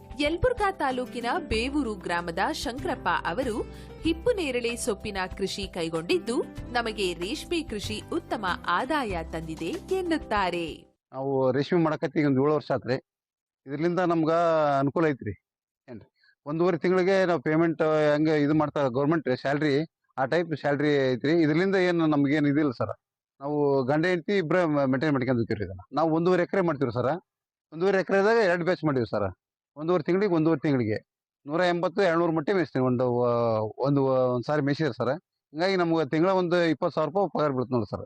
ಯಲಬುರ್ಗಾ ತಾಲೂಕಿನ ಬೇವೂರು ಗ್ರಾಮದ ಶಂಕರಪ್ಪ ಅವರು ಹಿಪ್ಪು ನೇರಳೆ ಸೊಪ್ಪಿನ ಕೃಷಿ ಕೈಗೊಂಡಿದ್ದು ನಮಗೆ ರೇಷ್ಮೆ ಕೃಷಿ ಉತ್ತಮ ಆದಾಯ ತಂದಿದೆ ಎನ್ನುತ್ತಾರೆ. ನಾವು ರೇಷ್ಮೆ ಮಾಡಕತ್ತಿ ಒಂದು ಏಳು ವರ್ಷ ಆತ್ರಿ. ಇದರಿಂದ ನಮ್ಗೆ ಅನುಕೂಲ ಐತ್ರಿ. ಏನ್ರಿ? ಒಂದೂವರೆ ತಿಂಗಳಿಗೆ ನಾವು ಪೇಮೆಂಟ್ ಹಂಗೆ ಇದು ಮಾಡ್ತಾ ಗೌರ್ಮೆಂಟ್ ಸ್ಯಾಲ್ರಿ ಆ ಟೈಪ್ ಸ್ಯಾಲ್ರಿ ಐತ್ರಿ. ಇದರಿಂದ ಏನು ನಮ್ಗೇನು ಇದಿಲ್ಲ ಸರ್ ನಾವು ಗಂಡ ಹೆಂಡತಿ ಇಬ್ಬರ ಮೇಂಟೈನ್ ಮಾಡ್ಕೊಂಡ್ ಇದನ್ನ. ನಾವು ಒಂದೂವರೆ ಎಕರೆ ಮಾಡ್ತೀವಿ ಸರ್ ಒಂದೂವರೆ ಎಕರೆದಾಗ ಎರಡು ಬ್ಯಾಚ್ ಮಾಡಿವಿ ಸರ್ ಒಂದೂವರೆ ತಿಂಗಳಿಗೆ ಒಂದೂವರೆ ತಿಂಗಳಿಗೆ. ನೂರ ಎಂಬತ್ತು, ಎರಡ್ನೂರು ಮಟ್ಟಿ ಮೇಯಿಸ್ತೀನಿ. ಒಂದು ಒಂದು ಒಂದು ಸಾರಿ ಮೇಯಿಸಿರಿ ಸರ್. ಹಿಂಗಾಗಿ ನಮ್ಗೆ ತಿಂಗಳ ಒಂದು ಇಪ್ಪತ್ತು ಸಾವಿರ ರೂಪಾಯಿ ಪಗಾರ ಬೀಳುತ್ತೆ ನೋಡಿ ಸರ್.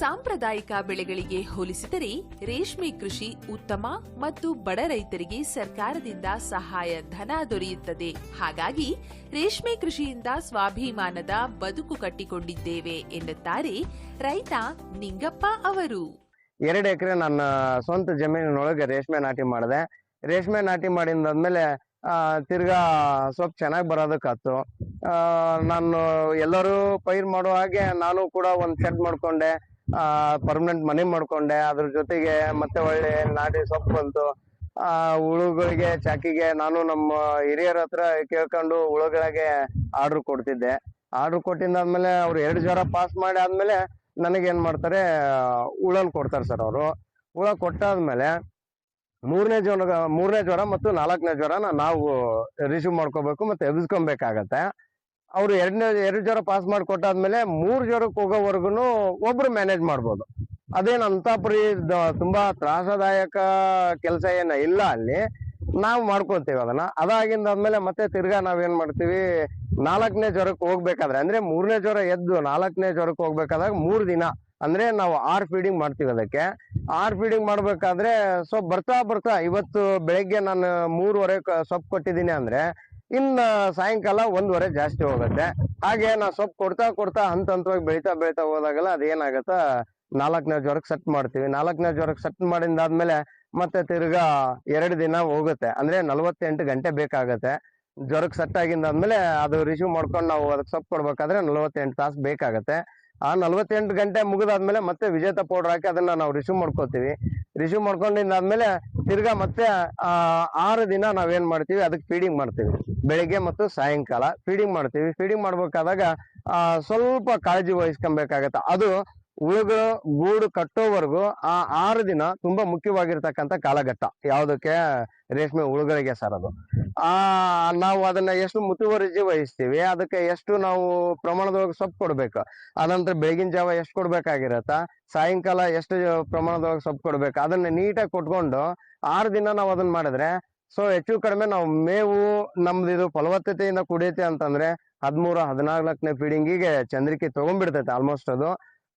ಸಾಂಪ್ರದಾಯಿಕ ಬೆಳೆಗಳಿಗೆ ಹೋಲಿಸಿದರೆ ರೇಷ್ಮೆ ಕೃಷಿ ಉತ್ತಮ ಮತ್ತು ಬಡ ರೈತರಿಗೆ ಸರ್ಕಾರದಿಂದ ಸಹಾಯ ಧನ ದೊರೆಯುತ್ತದೆ. ಹಾಗಾಗಿ ರೇಷ್ಮೆ ಕೃಷಿಯಿಂದ ಸ್ವಾಭಿಮಾನದ ಬದುಕು ಕಟ್ಟಿಕೊಂಡಿದ್ದೇವೆ ಎನ್ನುತ್ತಾರೆ ರೈತ ನಿಂಗಪ್ಪ ಅವರು. ಎರಡು ಎಕರೆ ನನ್ನ ಸ್ವಂತ ಜಮೀನಿನೊಳಗೆ ರೇಷ್ಮೆ ನಾಟಿ ಮಾಡಿದೆ. ರೇಷ್ಮೆ ನಾಟಿ ಮಾಡಿದಾದ್ಮೇಲೆ ತಿರ್ಗಾ ಸ್ವಲ್ಪ ಚೆನ್ನಾಗಿ ಬರೋದಕ್ಕಾಯ್ತು. ನಾನು ಎಲ್ಲರೂ ಪೈರ್ ಮಾಡೋ ಹಾಗೆ ನಾನು ಕೂಡ ಒಂದು ಶೆಡ್ ಮಾಡ್ಕೊಂಡೆ ಪರ್ಮನೆಂಟ್ ಮನೆ ಮಾಡ್ಕೊಂಡೆ. ಅದ್ರ ಜೊತೆಗೆ ಮತ್ತೆ ಒಳ್ಳೆ ನಾಟಿ ಸೊಪ್ಪು ಬಂತು. ಆ, ಹುಳುಗಳಿಗೆ, ಚಾಕಿಗೆ ನಾನು ನಮ್ಮ ಹಿರಿಯರ ಹತ್ರ ಕೇಳ್ಕೊಂಡು ಹುಳುಗಳಿಗೆ ಆರ್ಡರ್ ಕೊಡ್ತಿದ್ದೆ. ಆರ್ಡರ್ ಕೊಟ್ಟಿದ್ದಾದ್ಮೇಲೆ ಅವ್ರು ಎರಡು ಜ್ವರ ಪಾಸ್ ಮಾಡಿ ಆದ್ಮೇಲೆ ನನಗೇನ್ ಮಾಡ್ತಾರೆ ಹುಳನ್ ಕೊಡ್ತಾರೆ ಸರ್ ಅವರು. ಹುಳ ಕೊಟ್ಟಾದ್ಮೇಲೆ ಮೂರನೇ ಜ್ವರ ಮೂರನೇ ಜ್ವರ ಮತ್ತು ನಾಲ್ಕನೇ ಜ್ವರನ ನಾವು ರಿಸೀವ್ ಮಾಡ್ಕೋಬೇಕು ಮತ್ತೆ ಎಬ್ಸ್ಕೊಬೇಕಾಗತ್ತೆ. ಅವ್ರು ಎರಡನೇ, ಎರಡು ಜ್ವರ ಪಾಸ್ ಮಾಡಿ ಕೊಟ್ಟಾದ್ಮೇಲೆ ಮೂರ್ ಜ್ವರಕ್ಕೆ ಹೋಗೋವರೆಗೂ ಒಬ್ರು ಮ್ಯಾನೇಜ್ ಮಾಡ್ಬೋದು. ಅದೇನು ಅಂತ ಪರಿ ತುಂಬಾ ತ್ರಾಸದಾಯಕ ಕೆಲಸ ಏನ ಇಲ್ಲ ಅಲ್ಲಿ. ನಾವು ಮಾಡ್ಕೊತೀವಿ ಅದನ್ನ. ಅದಾಗಿಂದಾದ್ಮೇಲೆ ಮತ್ತೆ ತಿರ್ಗಾ ನಾವೇನ್ ಮಾಡ್ತೀವಿ ನಾಲ್ಕನೇ ಜ್ವರಕ್ಕೆ ಹೋಗ್ಬೇಕಾದ್ರೆ, ಅಂದ್ರೆ ಮೂರನೇ ಜ್ವರ ಎದ್ದು ನಾಲ್ಕನೇ ಜ್ವರಕ್ಕೆ ಹೋಗ್ಬೇಕಾದಾಗ ಮೂರ್ ದಿನ, ಅಂದ್ರೆ ನಾವು ಆರ್ ಫೀಡಿಂಗ್ ಮಾಡ್ತೀವಿ ಅದಕ್ಕೆ. ಆರ್ ಫೀಡಿಂಗ್ ಮಾಡ್ಬೇಕಾದ್ರೆ ಸೊ ಬರ್ತಾ ಬರ್ತಾ ಇವತ್ತು ಬೆಳಗ್ಗೆ ನಾನು ಮೂರುವರೆ ಸೊಪ್ಪು ಕೊಟ್ಟಿದ್ದೀನಿ ಅಂದ್ರೆ, ಇನ್ನ ಸಾಯಂಕಾಲ ಒಂದೂವರೆ ಜಾಸ್ತಿ ಹೋಗುತ್ತೆ. ಹಾಗೆ ನಾ ಸೊಪ್ಪು ಕೊಡ್ತಾ ಕೊಡ್ತಾ ಹಂತ ಹಂತವಾಗಿ ಬೆಳಿತಾ ಬೆಳಿತಾ ಹೋದಾಗೆಲ್ಲ ಅದೇನಾಗತ್ತ ನಾಲ್ಕನೇ ಜ್ವರಕ್ಕೆ ಸೆಟ್ ಮಾಡ್ತೀವಿ. ನಾಲ್ಕನೇ ಜ್ವರಕ್ಕೆ ಸೆಟ್ ಮಾಡಿದಾದ್ಮೇಲೆ ಮತ್ತೆ ತಿರ್ಗಾ ಎರಡು ದಿನ ಹೋಗುತ್ತೆ. ಅಂದ್ರೆ ನಲವತ್ತೆಂಟು ಗಂಟೆ ಬೇಕಾಗತ್ತೆ. ಜ್ವರಕ್ಕೆ ಸೆಟ್ ಆಗಿಂದಾದ್ಮೇಲೆ ಅದು ರಿಸೀವ್ ಮಾಡ್ಕೊಂಡು ನಾವು ಅದಕ್ಕೆ ಸೊಪ್ಪು ಕೊಡ್ಬೇಕಾದ್ರೆ ನಲವತ್ತೆಂಟು ತಾಸು ಬೇಕಾಗತ್ತೆ. ಆ ನಲವತ್ತೆಂಟು ಗಂಟೆ ಮುಗಿದಾದ್ಮೇಲೆ ಮತ್ತೆ ವಿಜೇತ ಪೌಡರ್ ಹಾಕಿ ಅದನ್ನ ನಾವು ರಿಸೀವ್ ಮಾಡ್ಕೋತೀವಿ. ರಿಸೀವ್ ಮಾಡ್ಕೊಂಡಿದ್ದಾದ್ಮೇಲೆ ತಿರ್ಗಾ ಮತ್ತೆ ಆರು ದಿನ ನಾವೇನ್ ಮಾಡ್ತೀವಿ ಅದಕ್ಕೆ ಫೀಡಿಂಗ್ ಮಾಡ್ತೀವಿ. ಬೆಳಿಗ್ಗೆ ಮತ್ತು ಸಾಯಂಕಾಲ ಫೀಡಿಂಗ್ ಮಾಡ್ತೀವಿ. ಫೀಡಿಂಗ್ ಮಾಡ್ಬೇಕಾದಾಗ ಸ್ವಲ್ಪ ಕಾಳಜಿ ವಹಿಸ್ಕೊಬೇಕಾಗತ್ತೆ. ಅದು ಹುಳುಗಳು ಗೂಡು ಕಟ್ಟೋವರೆಗೂ ಆ ಆರು ದಿನ ತುಂಬಾ ಮುಖ್ಯವಾಗಿರ್ತಕ್ಕಂಥ ಕಾಲಘಟ್ಟ. ಯಾವುದಕ್ಕೆ? ರೇಷ್ಮೆ ಹುಳುಗಳಿಗೆ ಸರ್ ಆ, ನಾವು ಅದನ್ನ ಎಷ್ಟು ಮುತುವರ್ಜಿ ವಹಿಸ್ತೀವಿ, ಅದಕ್ಕೆ ಎಷ್ಟು ನಾವು ಪ್ರಮಾಣದೊಳಗೆ ಸೊಪ್ಪು ಕೊಡ್ಬೇಕು ಅದಂತ ಬೆಳಗಿನ ಜಾವ ಎಷ್ಟು ಕೊಡ್ಬೇಕಾಗಿರತ್ತ, ಸಾಯಂಕಾಲ ಎಷ್ಟು ಪ್ರಮಾಣದೊಳಗೆ ಸೊಪ್ಪು ಕೊಡ್ಬೇಕು, ಅದನ್ನ ನೀಟಾಗಿ ಕೊಟ್ಕೊಂಡು ಆರು ದಿನ ನಾವು ಅದನ್ನ ಮಾಡಿದ್ರೆ, ಸೊ ಹೆಚ್ಚು ಕಡಿಮೆ ನಾವು ಮೇವು ನಮ್ದು ಇದು ಫಲವತ್ತತೆಯಿಂದ ಕುಡಿಯುತ್ತೆ ಅಂತಂದ್ರೆ ಹದಿಮೂರು, ಹದಿನಾಲ್ಕನೇ ಫೀಡಿಂಗಿಗೆ ಚಂದ್ರಿಕೆ ತಗೊಂಡ್ಬಿಡ್ತೈತೆ ಆಲ್ಮೋಸ್ಟ್ ಅದು.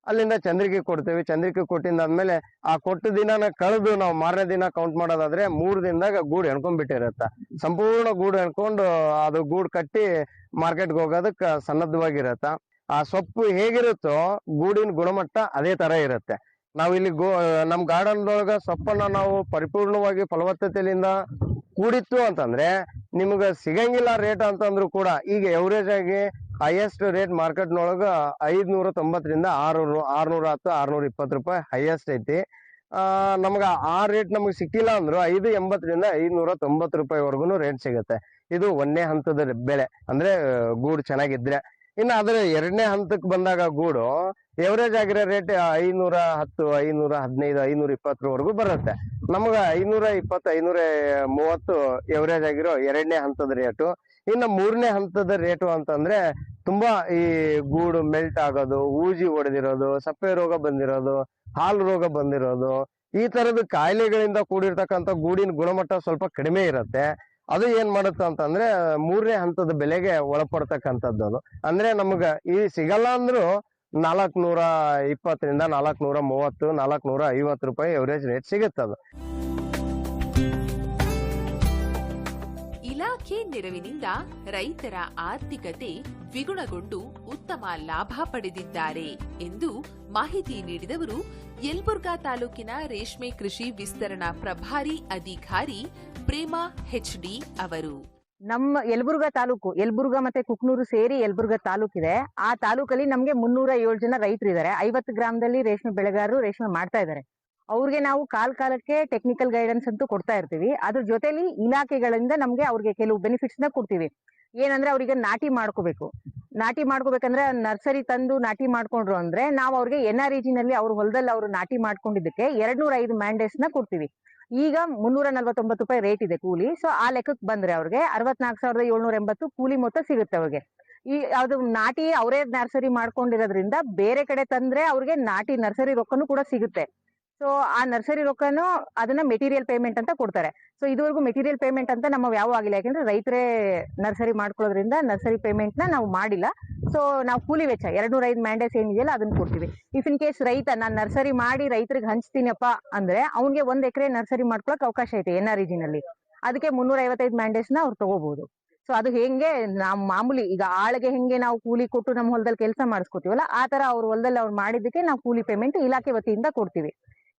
ಅಲ್ಲಿಂದ ಚಂದ್ರಿಕೆ ಕೊಡ್ತೇವೆ. ಚಂದ್ರಿಕೆ ಕೊಟ್ಟಿದ್ದಾದ್ಮೇಲೆ ಆ ಕೊಟ್ಟ ದಿನನ ಕಳೆದು ನಾವು ಮಾರನೇ ದಿನ ಕೌಂಟ್ ಮಾಡೋದಾದ್ರೆ ಮೂರ್ ದಿನದಾಗ ಗೂಡು ಎಣ್ಕೊಂಡ್ಬಿಟ್ಟಿರತ್ತ. ಸಂಪೂರ್ಣ ಗೂಡು ಎಣ್ಕೊಂಡು ಅದು ಗೂಡು ಕಟ್ಟಿ ಮಾರ್ಕೆಟ್ಗೆ ಹೋಗೋದಕ್ಕೆ ಸನ್ನದ್ಧವಾಗಿರತ್ತ. ಆ ಸೊಪ್ಪು ಹೇಗಿರುತ್ತೋ ಗೂಡಿನ ಗುಣಮಟ್ಟ ಅದೇ ತರ ಇರುತ್ತೆ. ನಾವು ಇಲ್ಲಿ ಗೋ, ನಮ್ ಗಾರ್ಡನ್ ಒಳಗ ಸೊಪ್ಪನ್ನ ನಾವು ಪರಿಪೂರ್ಣವಾಗಿ ಫಲವತ್ತತೆಯಿಂದ ಕೂಡಿತ್ತು ಅಂತಂದ್ರೆ ನಿಮ್ಗೆ ಸಿಗಂಗಿಲ್ಲ ರೇಟ್ ಅಂತಂದ್ರು ಕೂಡ ಈಗ ಎವರೇಜ್ ಆಗಿ ಹೈಯೆಸ್ಟ್ ರೇಟ್ ಮಾರ್ಕೆಟ್ನೊಳಗ ಐದ್ನೂರ ತೊಂಬತ್ತರಿಂದ ಆರ್ನೂರ ಆರ್ನೂರ ಹತ್ತು ಆರ್ನೂರ ಇಪ್ಪತ್ತು ರೂಪಾಯಿ ಹೈಯೆಸ್ಟ್ ಐತಿ. ಆ, ನಮ್ಗ ಆ ರೇಟ್ ನಮ್ಗೆ ಸಿಕ್ಕಿಲ್ಲ ಅಂದ್ರು ಐದು ಎಂಬತ್ತರಿಂದ ಐದ್ನೂರ ತೊಂಬತ್ತು ರೂಪಾಯಿವರೆಗೂ ರೇಟ್ ಸಿಗುತ್ತೆ. ಇದು ಒಂದನೇ ಹಂತದ ಬೆಳೆ. ಅಂದ್ರೆ, ಗೂಡು ಚೆನ್ನಾಗಿದ್ರೆ. ಇನ್ನು ಅದ್ರ ಎರಡನೇ ಹಂತಕ್ಕೆ ಬಂದಾಗ ಗೂಡು ಎವರೇಜ್ ಆಗಿರೋ ರೇಟ್ ಐನೂರ ಹತ್ತು ಐನೂರ ಹದಿನೈದು ಐನೂರ ಇಪ್ಪತ್ತರವರೆಗೂ ಬರುತ್ತೆ. ನಮ್ಗ ಐನೂರ ಇಪ್ಪತ್ತು ಐನೂರ ಮೂವತ್ತು ಎವರೇಜ್ ಆಗಿರೋ ಎರಡನೇ ಹಂತದ ರೇಟು ಇನ್ನು ಮೂರನೇ ಹಂತದ ರೇಟು ಅಂತಂದ್ರೆ ತುಂಬಾ ಈ ಗೂಡು ಮೆಲ್ಟ್ ಆಗೋದು, ಊಜಿ ಹೊಡೆದಿರೋದು, ಸಪ್ಪೆ ರೋಗ ಬಂದಿರೋದು, ಹಾಲು ರೋಗ ಬಂದಿರೋದು, ಈ ತರದ ಕಾಯಿಲೆಗಳಿಂದ ಕೂಡಿರ್ತಕ್ಕಂಥ ಗೂಡಿನ ಗುಣಮಟ್ಟ ಸ್ವಲ್ಪ ಕಡಿಮೆ ಇರುತ್ತೆ. ಅದು ಏನ್ ಮಾಡುತ್ತೆ ಅಂತಂದ್ರೆ ಮೂರನೇ ಹಂತದ ಬೆಲೆಗೆ ಒಳಪಡ್ತಕ್ಕಂಥದ್ದು ಅದು ಅಂದ್ರೆ ನಮ್ಗ ಈ ಸಿಗಲ್ಲ ಅಂದ್ರೂ ನಾಲ್ಕನೂರ ಇಪ್ಪತ್ತರಿಂದ ನಾಲ್ಕನೂರ ಮೂವತ್ತು, ನಾಲ್ಕನೂರ ಐವತ್ತು ರೂಪಾಯಿ ಎವರೇಜ್ ರೇಟ್ ಸಿಗುತ್ತೆ ಇಲಾಖೆ ನೆರವಿನಿಂದ ರೈತರ ಆರ್ಥಿಕತೆ ದ್ವಿಗುಣಗೊಂಡು ಉತ್ತಮ ಲಾಭ ಪಡೆದಿದ್ದಾರೆ ಎಂದು ಮಾಹಿತಿ ನೀಡಿದವರು, ಯಲ್ಬುರ್ಗಾ ತಾಲೂಕಿನ ರೇಷ್ಮೆ ಕೃಷಿ ವಿಸ್ತರಣಾ ಪ್ರಭಾರಿ ಅಧಿಕಾರಿ ಪ್ರೇಮಾ ಹೆಚ್ಡಿ ಅವರು. ನಮ್ಮ ಯಲಬುರ್ಗಾ ತಾಲೂಕು, ಯಲಬುರ್ಗಾ ಮತ್ತೆ ಕುಕ್ನೂರು ಸೇರಿ ಯಲಬುರ್ಗಾ ತಾಲೂಕಿದೆ ಆ ತಾಲೂಕಲ್ಲಿ ನಮಗೆ ಮುನ್ನೂರ ಏಳು ಜನ ರೈತರು ಇದ್ದಾರೆ ಐವತ್ತು ಗ್ರಾಮದಲ್ಲಿ ರೇಷ್ಮೆ ಬೆಳೆಗಾರರು ರೇಷ್ಮೆ ಮಾಡ್ತಾ ಇದ್ದಾರೆ. ಅವ್ರಿಗೆ ನಾವು ಕಾಲ್ ಕಾಲಕ್ಕೆ ಟೆಕ್ನಿಕಲ್ ಗೈಡೆನ್ಸ್ ಅಂತೂ ಕೊಡ್ತಾ ಇರ್ತೀವಿ. ಅದ್ರ ಜೊತೆಲಿ ಇಲಾಖೆಗಳಿಂದ ನಮ್ಗೆ ಅವ್ರಿಗೆ ಕೆಲವು ಬೆನಿಫಿಟ್ಸ್ನ ಕೊಡ್ತೀವಿ. ಏನಂದ್ರೆ ಅವ್ರಿಗೆ ನಾಟಿ ಮಾಡ್ಕೋಬೇಕು. ನಾಟಿ ಮಾಡ್ಕೋಬೇಕಂದ್ರೆ ನರ್ಸರಿ ತಂದು ನಾಟಿ ಮಾಡ್ಕೊಂಡ್ರು ಅಂದ್ರೆ ನಾವು ಅವ್ರಿಗೆ ಎನ್ ಆರ್ನಲ್ಲಿ ಅವ್ರ ಹೊಲದಲ್ಲಿ ಅವರು ನಾಟಿ ಮಾಡ್ಕೊಂಡಿದ್ದಕ್ಕೆ ಎರಡ್ನೂರ ಐದು ಮ್ಯಾಂಡೇಟ್ಸ್ನ ಕೊಡ್ತೀವಿ. ಈಗ ಮುನ್ನೂರ ನಲ್ವತ್ತೊಂಬತ್ತು ರೂಪಾಯಿ ರೇಟ್ ಇದೆ ಕೂಲಿ. ಸೊ ಆ ಲೆಕ್ಕಕ್ಕೆ ಬಂದ್ರೆ ಅವ್ರಿಗೆ ಅರವತ್ನಾಲ್ಕು ಸಾವಿರದ ಏಳ್ನೂರ ಎಂಬತ್ತು ಕೂಲಿ ಮೊತ್ತ ಸಿಗುತ್ತೆ ಅವ್ರಿಗೆ. ಈ ಅದು ನಾಟಿ ಅವರೇ ನರ್ಸರಿ ಮಾಡ್ಕೊಂಡಿರೋದ್ರಿಂದ ಬೇರೆ ಕಡೆ ತಂದ್ರೆ ಅವ್ರಿಗೆ ನಾಟಿ ನರ್ಸರಿ ರೊಕ್ಕನು ಕೂಡ ಸಿಗುತ್ತೆ. ಸೊ ಆ ನರ್ಸರಿ ರೊಕ್ಕನು ಅದನ್ನ ಮೆಟೀರಿಯಲ್ ಪೇಮೆಂಟ್ ಅಂತ ಕೊಡ್ತಾರೆ. ಸೊ ಇದುವರೆಗೂ ಮೆಟೀರಿಯಲ್ ಪೇಮೆಂಟ್ ಅಂತ ನಮ್ಮ ಯಾವ ಆಗಿಲ್ಲ. ಯಾಕಂದ್ರೆ ರೈತರೇ ನರ್ಸರಿ ಮಾಡ್ಕೊಳ್ಳೋದ್ರಿಂದ ನರ್ಸರಿ ಪೇಮೆಂಟ್ನ ನಾವು ಮಾಡಿಲ್ಲ. ಸೊ ನಾವು ಕೂಲಿ ವೆಚ್ಚ ಎರಡ್ ನೂರ ಐದು ಮ್ಯಾಂಡೇಸ್ ಏನಿದೆಯಲ್ಲ ಅದನ್ನ ಕೊಡ್ತೀವಿ. ಇಫ್ ಇನ್ ಕೇಸ್ ರೈತ, ನಾನು ನರ್ಸರಿ ಮಾಡಿ ರೈತರಿಗೆ ಹಂಚ್ತೀನಪ್ಪ ಅಂದ್ರೆ ಅವ್ನಿಗೆ ಒಂದ್ ಎಕರೆ ನರ್ಸರಿ ಮಾಡ್ಕೊಳಕ್ ಅವಕಾಶ ಐತೆ ಎನ್ ಆರ್ನಲ್ಲಿ. ಅದಕ್ಕೆ ಮುನ್ನೂರ ಐವತ್ತೈದು ಮ್ಯಾಂಡೇಸ್ನ ಅವ್ರು ತಗೋಬಹುದು ಸೊ ಅದು ಹೆಂಗೆ ನಾವು ಮಾಮೂಲಿ ಈಗ ಆಳಿಗೆ ಹೆಂಗೆ ನಾವು ಕೂಲಿ ಕೊಟ್ಟು ನಮ್ಮ ಹೊಲದಲ್ಲಿ ಕೆಲಸ ಮಾಡಿಸ್ಕೊತೀವಲ್ಲ, ಆ ತರ ಅವ್ರ ಹೊಲದಲ್ಲಿ ಅವ್ರು ಮಾಡಿದ್ದಕ್ಕೆ ನಾವು ಕೂಲಿ ಪೇಮೆಂಟ್ ಇಲಾಖೆ ವತಿಯಿಂದ ಕೊಡ್ತೀವಿ.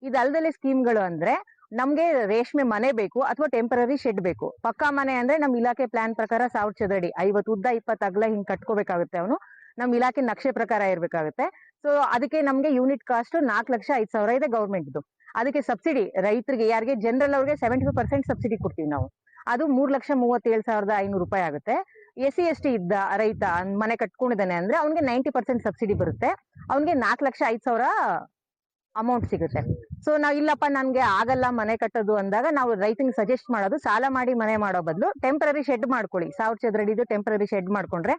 ಇದಲ್ದಲೆ ಸ್ಕೀಮ್ಗಳು ಅಂದ್ರೆ ನಮ್ಗೆ ರೇಷ್ಮೆ ಮನೆ ಬೇಕು ಅಥವಾ ಟೆಂಪರರಿ ಶೆಡ್ ಬೇಕು. ಪಕ್ಕಾ ಮನೆ ಅಂದ್ರೆ ನಮ್ ಇಲಾಖೆ ಪ್ಲಾನ್ ಪ್ರಕಾರ ಸಾವಿರ ಚದಡಿ, ಐವತ್ತು ಉದ್ದ ಇಪ್ಪತ್ತು ಅಗಲ ಹಿಂಗ್ ಕಟ್ಕೋಬೇಕಾಗುತ್ತೆ ಅವನು. ನಮ್ ಇಲಾಖೆ ನಕ್ಷೆ ಪ್ರಕಾರ ಇರ್ಬೇಕಾಗುತ್ತೆ. ಸೊ ಅದಕ್ಕೆ ನಮ್ಗೆ ಯೂನಿಟ್ ಕಾಸ್ಟ್ ನಾಲ್ಕು ಲಕ್ಷ ಐದು ಸಾವಿರ ಇದೆ ಗೌರ್ಮೆಂಟ್ದು. ಅದಕ್ಕೆ ಸಬ್ಸಿಡಿ, ರೈತರಿಗೆ, ಯಾರಿಗೆ ಜನರಲ್ ಅವ್ರಿಗೆ ಸೆವೆಂಟಿ ಫೈವ್ ಪರ್ಸೆಂಟ್ ಸಬ್ಸಿಡಿ ಕೊಡ್ತೀವಿ ನಾವು. ಅದು ಮೂರ್ ಲಕ್ಷ ಮೂವತ್ತೇಳು ಸಾವಿರದ ಐನೂರು ರೂಪಾಯಿ ಆಗುತ್ತೆ. ಎಸ್ ಸಿ ಎಸ್ ಟಿ ಇದ್ದ ರೈತ ಮನೆ ಕಟ್ಕೊಂಡಿದ್ದಾನೆ ಅಂದ್ರೆ ಅವ್ನಿಗೆ ನೈಂಟಿ ಪರ್ಸೆಂಟ್ ಸಬ್ಸಿಡಿ ಬರುತ್ತೆ. ಅವ್ನಿಗೆ ನಾಲ್ಕು ಲಕ್ಷ ಐದು ಸಾವಿರ ಅಮೌಂಟ್ ಸಿಗುತ್ತೆ. ಸೊ ನಾವು ಇಲ್ಲಪ್ಪ, ನನ್ಗೆ ಆಗಲ್ಲ ಮನೆ ಕಟ್ಟೋದು ಅಂದಾಗ ನಾವು ರೈತನಿಗೆ ಸಜೆಸ್ಟ್ ಮಾಡೋದು, ಸಾಲ ಮಾಡಿ ಮನೆ ಮಾಡೋ ಬದಲು ಟೆಂಪ್ರರಿ ಶೆಡ್ ಮಾಡ್ಕೊಳ್ಳಿ. ಸಾವಿರ ಚದರಡಿದು ಟೆಂಪ್ರರಿ ಶೆಡ್ ಮಾಡ್ಕೊಂಡ್ರೆ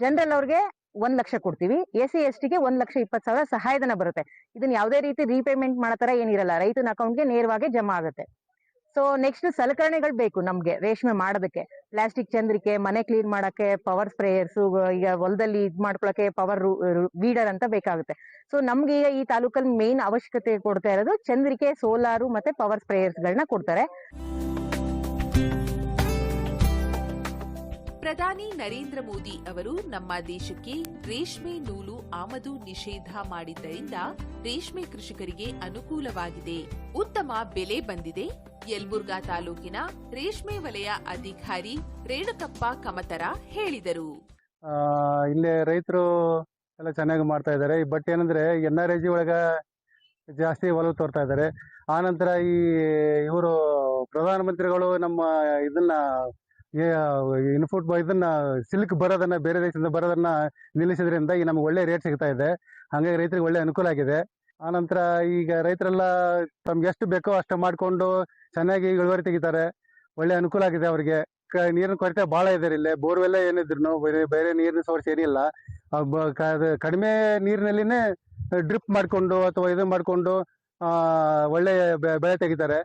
ಜನರಲ್ ಅವ್ರಿಗೆ ಒಂದ್ ಲಕ್ಷ ಕೊಡ್ತೀವಿ, ಎ ಸಿ, ಎಸ್ ಟಿಗೆ ಒಂದ್ ಲಕ್ಷ ಇಪ್ಪತ್ತು ಸಾವಿರ ಸಹಾಯಧನ ಬರುತ್ತೆ. ಇದನ್ನ ಯಾವುದೇ ರೀತಿ ರೀಪೇಮೆಂಟ್ ಮಾಡೋ ತರ ಏನಿರಲ್ಲ, ರೈತನ ಅಕೌಂಟ್ಗೆ ನೇರವಾಗಿ ಜಮಾ ಆಗುತ್ತೆ. ಸೊ ನೆಕ್ಸ್ಟ್ ಸಲಕರಣೆಗಳು ಬೇಕು ನಮ್ಗೆ ರೇಷ್ಮೆ ಮಾಡೋದಕ್ಕೆ. ಪ್ಲಾಸ್ಟಿಕ್ ಚಂದ್ರಿಕೆ, ಮನೆ ಕ್ಲೀನ್ ಮಾಡಕ್ಕೆ ಪವರ್ ಸ್ಪ್ರೇಯರ್ಸ್ ಈಗ ಹೊಲದಲ್ಲಿ ಇದ್ ಮಾಡ್ಕೊಳಕ್ಕೆ ಪವರ್ ವೀಡರ್ ಅಂತ ಬೇಕಾಗುತ್ತೆ. ಸೊ ನಮ್ಗೆ ಈಗ ಈ ತಾಲೂಕಲ್ಲಿ ಮೇನ್ ಅವಶ್ಯಕತೆ ಕೊಡ್ತಾ ಇರೋದು ಚಂದ್ರಿಕೆ ಸೋಲಾರು ಮತ್ತೆ ಪವರ್ ಸ್ಪ್ರೇಯರ್ಸ್ ಗಳನ್ನ ಕೊಡ್ತಾರೆ. ಪ್ರಧಾನಿ ನರೇಂದ್ರ ಮೋದಿ ಅವರು ನಮ್ಮ ದೇಶಕ್ಕೆ ರೇಷ್ಮೆ ನೂಲು ಆಮದು ನಿಷೇಧ ಮಾಡಿದ್ದರಿಂದ ರೇಷ್ಮೆ ಕೃಷಿಕರಿಗೆ ಅನುಕೂಲವಾಗಿದೆ. ಉತ್ತಮ ಬೆಲೆ ಬಂದಿದೆ. ಯಲ್ಬುರ್ಗಾ ತಾಲೂಕಿನ ರೇಷ್ಮೆ ವಲಯ ಅಧಿಕಾರಿ ರೇಣುಕಪ್ಪ ಕಮತರ ಹೇಳಿದರು. ಇಲ್ಲಿ ರೈತರು ಎಲ್ಲ ಚೆನ್ನಾಗಿ ಮಾಡ್ತಾ ಇದ್ದಾರೆ. ಬಟ್ ಏನಂದ್ರೆ ಎನ್ ಆರ್ ಐ ಜಿ ಒಳಗ ಜಾಸ್ತಿ ಒಲವು ತೋರ್ತಾ ಇದ್ದಾರೆ. ಆನಂತರ ಈ ಇವರು ಪ್ರಧಾನಮಂತ್ರಿಗಳು ನಮ್ಮ ಇದನ್ನ ಇನ್ಪುಟ್ ಇದನ್ನ ಸಿಲ್ಕ್ ಬರೋದನ್ನ, ಬೇರೆ ದೇಶದಿಂದ ಬರೋದನ್ನ ನಿಲ್ಲಿಸಿದ್ರಿಂದ ಈಗ ನಮ್ಗೆ ಒಳ್ಳೆ ರೇಟ್ ಸಿಗ್ತಾ ಇದೆ. ಹಾಗಾಗಿ ರೈತರಿಗೆ ಒಳ್ಳೆ ಅನುಕೂಲ ಆಗಿದೆ. ಆನಂತರ ಈಗ ರೈತರೆಲ್ಲ ತಮ್ಗೆ ಎಷ್ಟು ಬೇಕೋ ಅಷ್ಟು ಮಾಡಿಕೊಂಡು ಚೆನ್ನಾಗಿ ಇಳುವರಿ ತೆಗಿತಾರೆ. ಒಳ್ಳೆ ಅನುಕೂಲ ಆಗಿದೆ ಅವರಿಗೆ. ನೀರಿನ ಕೊರತೆ ಬಹಳ ಇದೆ ಇಲ್ಲಿ. ಬೋರ್ವೆಲ್ಲ ಏನಿದ್ರು ಬೇರೆ ಬೇರೆ ನೀರಿನ ಸೋರ್ಸ್ ಏನಿಲ್ಲ. ಕಡಿಮೆ ನೀರಿನಲ್ಲಿನೇ ಡ್ರಿಪ್ ಮಾಡಿಕೊಂಡು ಅಥವಾ ಇದು ಮಾಡಿಕೊಂಡು ಒಳ್ಳೆ ಬೆಳೆ ತೆಗಿತಾರೆ.